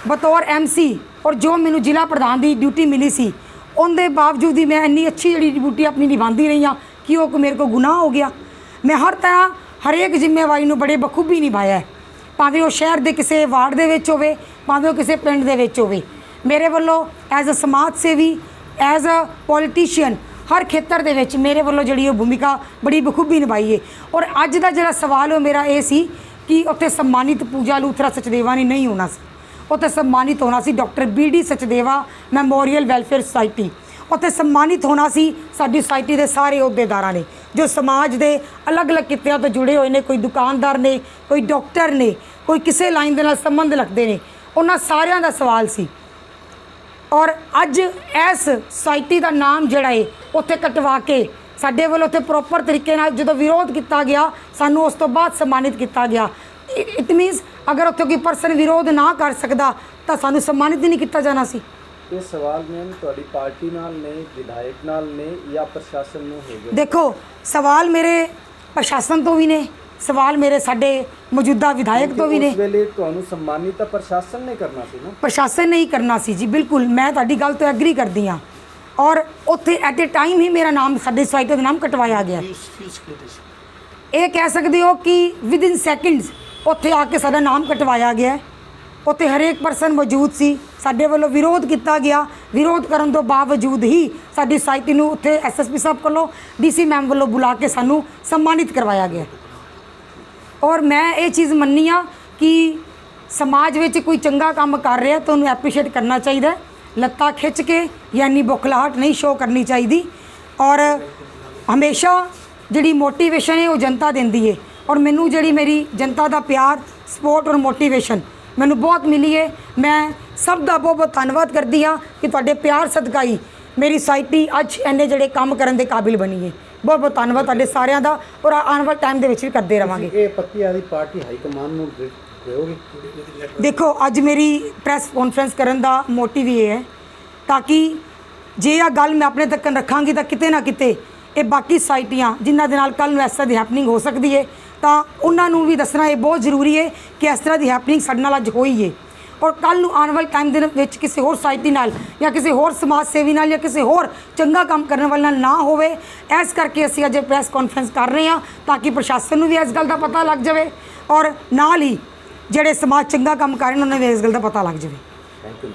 ਬਤੌਰ ਐਮਸੀ ਔਰ ਜੋ ਮੈਨੂੰ ਜ਼ਿਲ੍ਹਾ ਪ੍ਰਧਾਨ ਦੀ ਡਿਊਟੀ ਮਿਲੀ ਸੀ, ਉਹਦੇ ਬਾਵਜੂਦ ਵੀ ਮੈਂ ਇੰਨੀ ਅੱਛੀ ਜਿਹੜੀ ਡਿਊਟੀ ਆਪਣੀ ਨਿਭਾਉਂਦੀ ਰਹੀ ਹਾਂ ਕਿ ਉਹ ਮੇਰੇ ਕੋ ਗੁਨਾਹ ਹੋ ਗਿਆ। ਮੈਂ ਹਰ ਤਰ੍ਹਾਂ ਹਰੇਕ ਜ਼ਿੰਮੇਵਾਰੀ ਨੂੰ ਬੜੇ ਬਖੂਬੀ ਨਿਭਾਇਆ ਭਾਵੇਂ ਉਹ ਸ਼ਹਿਰ ਦੇ ਕਿਸੇ ਵਾਰਡ ਦੇ ਵਿੱਚ ਹੋਵੇ, ਭਾਵੇਂ ਉਹ ਕਿਸੇ ਪਿੰਡ ਦੇ ਵਿੱਚ ਹੋਵੇ। ਮੇਰੇ ਵੱਲੋਂ ਐਜ਼ ਅ ਸਮਾਜ ਸੇਵੀ ਐਜ਼ ਅ ਪੋਲੀਟੀਸ਼ੀਅਨ ਹਰ ਖੇਤਰ ਦੇ ਵਿੱਚ ਮੇਰੇ ਵੱਲੋਂ ਜਿਹੜੀ ਉਹ ਭੂਮਿਕਾ ਬੜੀ ਬਖੂਬੀ ਨਿਭਾਈ ਹੈ। ਔਰ ਅੱਜ ਦਾ ਜਿਹੜਾ ਸਵਾਲ ਉਹ ਮੇਰਾ ਇਹ ਸੀ ਕਿ ਉੱਥੇ ਸਨਮਾਨਿਤ ਪੂਜਾ ਲੂਥਰਾ ਸਚਦੇਵਾ ਨੇ ਨਹੀਂ ਹੋਣਾ ਸੀ। ਉੱਥੇ ਸਨਮਾਨਿਤ ਹੋਣਾ ਸੀ doctor B D Sachdeva memorial welfare society. ਉੱਥੇ ਸਨਮਾਨਿਤ ਹੋਣਾ ਸੀ ਸਾਡੀ ਸੁਸਾਇਟੀ ਦੇ ਸਾਰੇ ਅਹੁਦੇਦਾਰਾਂ ਨੇ। ਜੋ ਸਮਾਜ ਦੇ ਅਲੱਗ-ਅਲੱਗ ਕਿੱਤਿਆਂ ਤੋਂ ਜੁੜੇ ਹੋਏ ਨੇ, ਕੋਈ ਦੁਕਾਨਦਾਰ ਨੇ, ਕੋਈ ਡਾਕਟਰ ਨੇ, ਕੋਈ ਕਿਸੇ ਲਾਈਨ ਦੇ ਨਾਲ ਸੰਬੰਧ ਰੱਖਦੇ ਨੇ, ਉਹਨਾਂ ਸਾਰਿਆਂ ਦਾ ਸਵਾਲ ਸੀ। ਔਰ ਅੱਜ ਇਸ ਸੁਸਾਇਟੀ ਦਾ ਨਾਮ ਜਿਹੜਾ ਹੈ ਉੱਥੇ ਕਟਵਾ ਕੇ ਸਾਡੇ ਵੱਲੋਂ ਉੱਥੇ ਪ੍ਰੋਪਰ ਤਰੀਕੇ ਨਾਲ ਜਦੋਂ ਵਿਰੋਧ ਕੀਤਾ ਗਿਆ, ਸਾਨੂੰ ਉਸ ਤੋਂ ਬਾਅਦ ਸਨਮਾਨਿਤ ਕੀਤਾ ਗਿਆ। ਇਟ ਮੀਨਸ ਅਗਰ ਉੱਥੇ ਕੋਈ ਪਰਸਨ ਵਿਰੋਧ ਨਾ ਕਰ ਸਕਦਾ, ਤਾਂ ਸਾਨੂੰ ਸਨਮਾਨਿਤ ਹੀ ਨਹੀਂ ਕੀਤਾ ਜਾਣਾ ਸੀ। ਇਹ ਸਵਾਲ ਮੈਮ ਤੁਹਾਡੀ ਪਾਰਟੀ ਨਾਲ ਨੇ ਵਿਧਾਇਕ ਨਾਲ ਨੇ ਜਾਂ ਪ੍ਰਸ਼ਾਸਨ ਨੂੰ ਹੋ ਗਿਆ ਦੇਖੋ ਸਵਾਲ ਮੇਰੇ ਪ੍ਰਸ਼ਾਸਨ ਤੋਂ ਵੀ ਨੇ ਸਵਾਲ ਮੇਰੇ ਸਾਡੇ ਮੌਜੂਦਾ ਵਿਧਾਇਕ ਤੋਂ ਵੀ ਨੇ। ਉਸ ਵੇਲੇ ਤੁਹਾਨੂੰ ਸਨਮਾਨਿਤ ਤਾਂ ਪ੍ਰਸ਼ਾਸਨ ਨੇ ਕਰਨਾ ਸੀ ਨਾ? ਪ੍ਰਸ਼ਾਸਨ ਨੇ ਹੀ ਕਰਨਾ ਸੀ ਜੀ ਬਿਲਕੁਲ। ਮੈਂ ਤੁਹਾਡੀ ਗੱਲ ਤੋਂ ਐਗਰੀ ਕਰਦੀ ਹਾਂ। ਔਰ ਉੱਥੇ ਐਟ ਅ ਟਾਈਮ ਹੀ ਮੇਰਾ ਨਾਮ ਸਾਡੇ ਸੁਸਾਇਟੀ ਦਾ ਨਾਮ ਕਟਵਾਇਆ ਗਿਆ। ਇਹ ਕਹਿ ਸਕਦੇ ਹੋ ਕਿ ਵਿਦ ਇਨ ਸੈਕਿੰਡਸ ਉੱਥੇ ਆ ਕੇ ਸਾਡਾ ਨਾਮ ਕਟਵਾਇਆ ਗਿਆ। ਉੱਥੇ ਹਰੇਕ ਪਰਸਨ ਮੌਜੂਦ ਸੀ। ਸਾਡੇ ਵੱਲੋਂ ਵਿਰੋਧ ਕੀਤਾ ਗਿਆ। ਵਿਰੋਧ ਕਰਨ ਤੋਂ ਬਾਵਜੂਦ ਹੀ ਸਾਡੀ ਸੁਸਾਇਟੀ ਨੂੰ ਉੱਥੇ ਐਸਐਸਪੀ ਸਾਹਿਬ ਵੱਲੋਂ ਡੀਸੀ ਮੈਮ ਵੱਲੋਂ ਬੁਲਾ ਕੇ ਸਾਨੂੰ ਸਨਮਾਨਿਤ ਕਰਵਾਇਆ ਗਿਆ। ਔਰ ਮੈਂ ਇਹ ਚੀਜ਼ ਮੰਨੀ ਆ ਕਿ ਸਮਾਜ ਵਿੱਚ ਕੋਈ ਚੰਗਾ ਕੰਮ ਕਰ ਰਿਹਾ, ਤਾਂ ਉਹਨੂੰ ਐਪਰੀਸ਼ੀਏਟ ਕਰਨਾ ਚਾਹੀਦਾ ਹੈ। ਲੱਤਾਂ ਖਿੱਚ ਕੇ ਜਾਂ ਇੰਨੀ ਬੁਖਲਾਹਟ ਨਹੀਂ ਸ਼ੋ ਕਰਨੀ ਚਾਹੀਦੀ। ਔਰ ਹਮੇਸ਼ਾ ਜਿਹੜੀ ਮੋਟੀਵੇਸ਼ਨ ਹੈ ਉਹ ਜਨਤਾ ਦਿੰਦੀ ਹੈ। ਔਰ ਮੈਨੂੰ ਜਿਹੜੀ ਮੇਰੀ ਜਨਤਾ ਦਾ ਪਿਆਰ ਸਪੋਰਟ ਔਰ ਮੋਟੀਵੇਸ਼ਨ ਮੈਨੂੰ ਬਹੁਤ ਮਿਲੀ ਹੈ। ਮੈਂ ਸਭ ਦਾ ਬਹੁਤ ਬਹੁਤ ਧੰਨਵਾਦ ਕਰਦੀ ਹਾਂ ਕਿ ਤੁਹਾਡੇ ਪਿਆਰ ਸਦਕਾ ਹੀ ਮੇਰੀ ਸੁਸਾਇਟੀ ਅੱਜ ਇੰਨੇ ਜਿਹੜੇ ਕੰਮ ਕਰਨ ਦੇ ਕਾਬਿਲ ਬਣੀ ਹੈ। ਬਹੁਤ ਬਹੁਤ ਧੰਨਵਾਦ ਤੁਹਾਡੇ ਸਾਰਿਆਂ ਦਾ ਔਰ ਆਉਣ ਵਾਲੇ ਟਾਈਮ ਦੇ ਵਿੱਚ ਵੀ ਕਰਦੇ ਰਵਾਂਗੇ। ਇਹ ਪੱਕੀ ਆਦੀ ਪਾਰਟੀ ਹਾਈ ਕਮਾਂਡ ਨੂੰ ਦੇਖੋ ਅੱਜ ਮੇਰੀ ਪ੍ਰੈਸ ਕਾਨਫਰੰਸ ਕਰਨ ਦਾ ਮੋਟਿਵ ਇਹ ਹੈ ਤਾਂ ਕਿ ਜੇ ਇਹ ਗੱਲ ਮੈਂ ਆਪਣੇ ਤੱਕ ਰੱਖਾਂਗੀ ਤਾਂ ਕਿਤੇ ਨਾ ਕਿਤੇ ਇਹ ਬਾਕੀ ਸਾਈਟੀਆਂ ਜਿਨ੍ਹਾਂ ਦੇ ਨਾਲ ਕੱਲ ਨੂੰ ਇਸ ਤਰ੍ਹਾਂ ਦੀ ਹੈਪਨਿੰਗ ਹੋ ਸਕਦੀ ਹੈ ਤਾਂ ਉਹਨਾਂ ਨੂੰ ਵੀ ਦੱਸਣਾ ਇਹ ਬਹੁਤ ਜ਼ਰੂਰੀ ਹੈ ਕਿ ਇਸ ਤਰ੍ਹਾਂ ਦੀ ਹੈਪਨਿੰਗ ਸਾਡੇ ਨਾਲ ਅੱਜ ਹੋਈ ਹੈ। ਔਰ ਕੱਲ ਨੂੰ ਆਉਣ ਵਾਲੇ ਟਾਈਮ ਦੇ ਵਿੱਚ ਕਿਸੇ ਹੋਰ ਸਾਈਟੀ ਨਾਲ ਜਾਂ ਕਿਸੇ ਹੋਰ ਸਮਾਜ ਸੇਵੀ ਨਾਲ ਜਾਂ ਕਿਸੇ ਹੋਰ ਚੰਗਾ ਕੰਮ ਕਰਨ ਵਾਲੇ ਨਾਲ ਨਾ ਹੋਵੇ, ਇਸ ਕਰਕੇ ਅਸੀਂ ਅੱਜ ਪ੍ਰੈਸ ਕਾਨਫਰੰਸ ਕਰ ਰਹੇ ਹਾਂ ਤਾਂ ਕਿ ਪ੍ਰਸ਼ਾਸਨ ਨੂੰ ਵੀ ਇਸ ਗੱਲ ਦਾ ਪਤਾ ਲੱਗ ਜਾਵੇ ਔਰ ਨਾਲ ਹੀ ਜਿਹੜੇ ਸਮਾਜ ਚੰਗਾ ਕੰਮ ਕਰ ਰਹੇ ਨੇ, ਉਹਨਾਂ ਨੂੰ ਵੀ ਇਸ ਗੱਲ ਦਾ ਪਤਾ ਲੱਗ ਜਾਵੇ। Thank you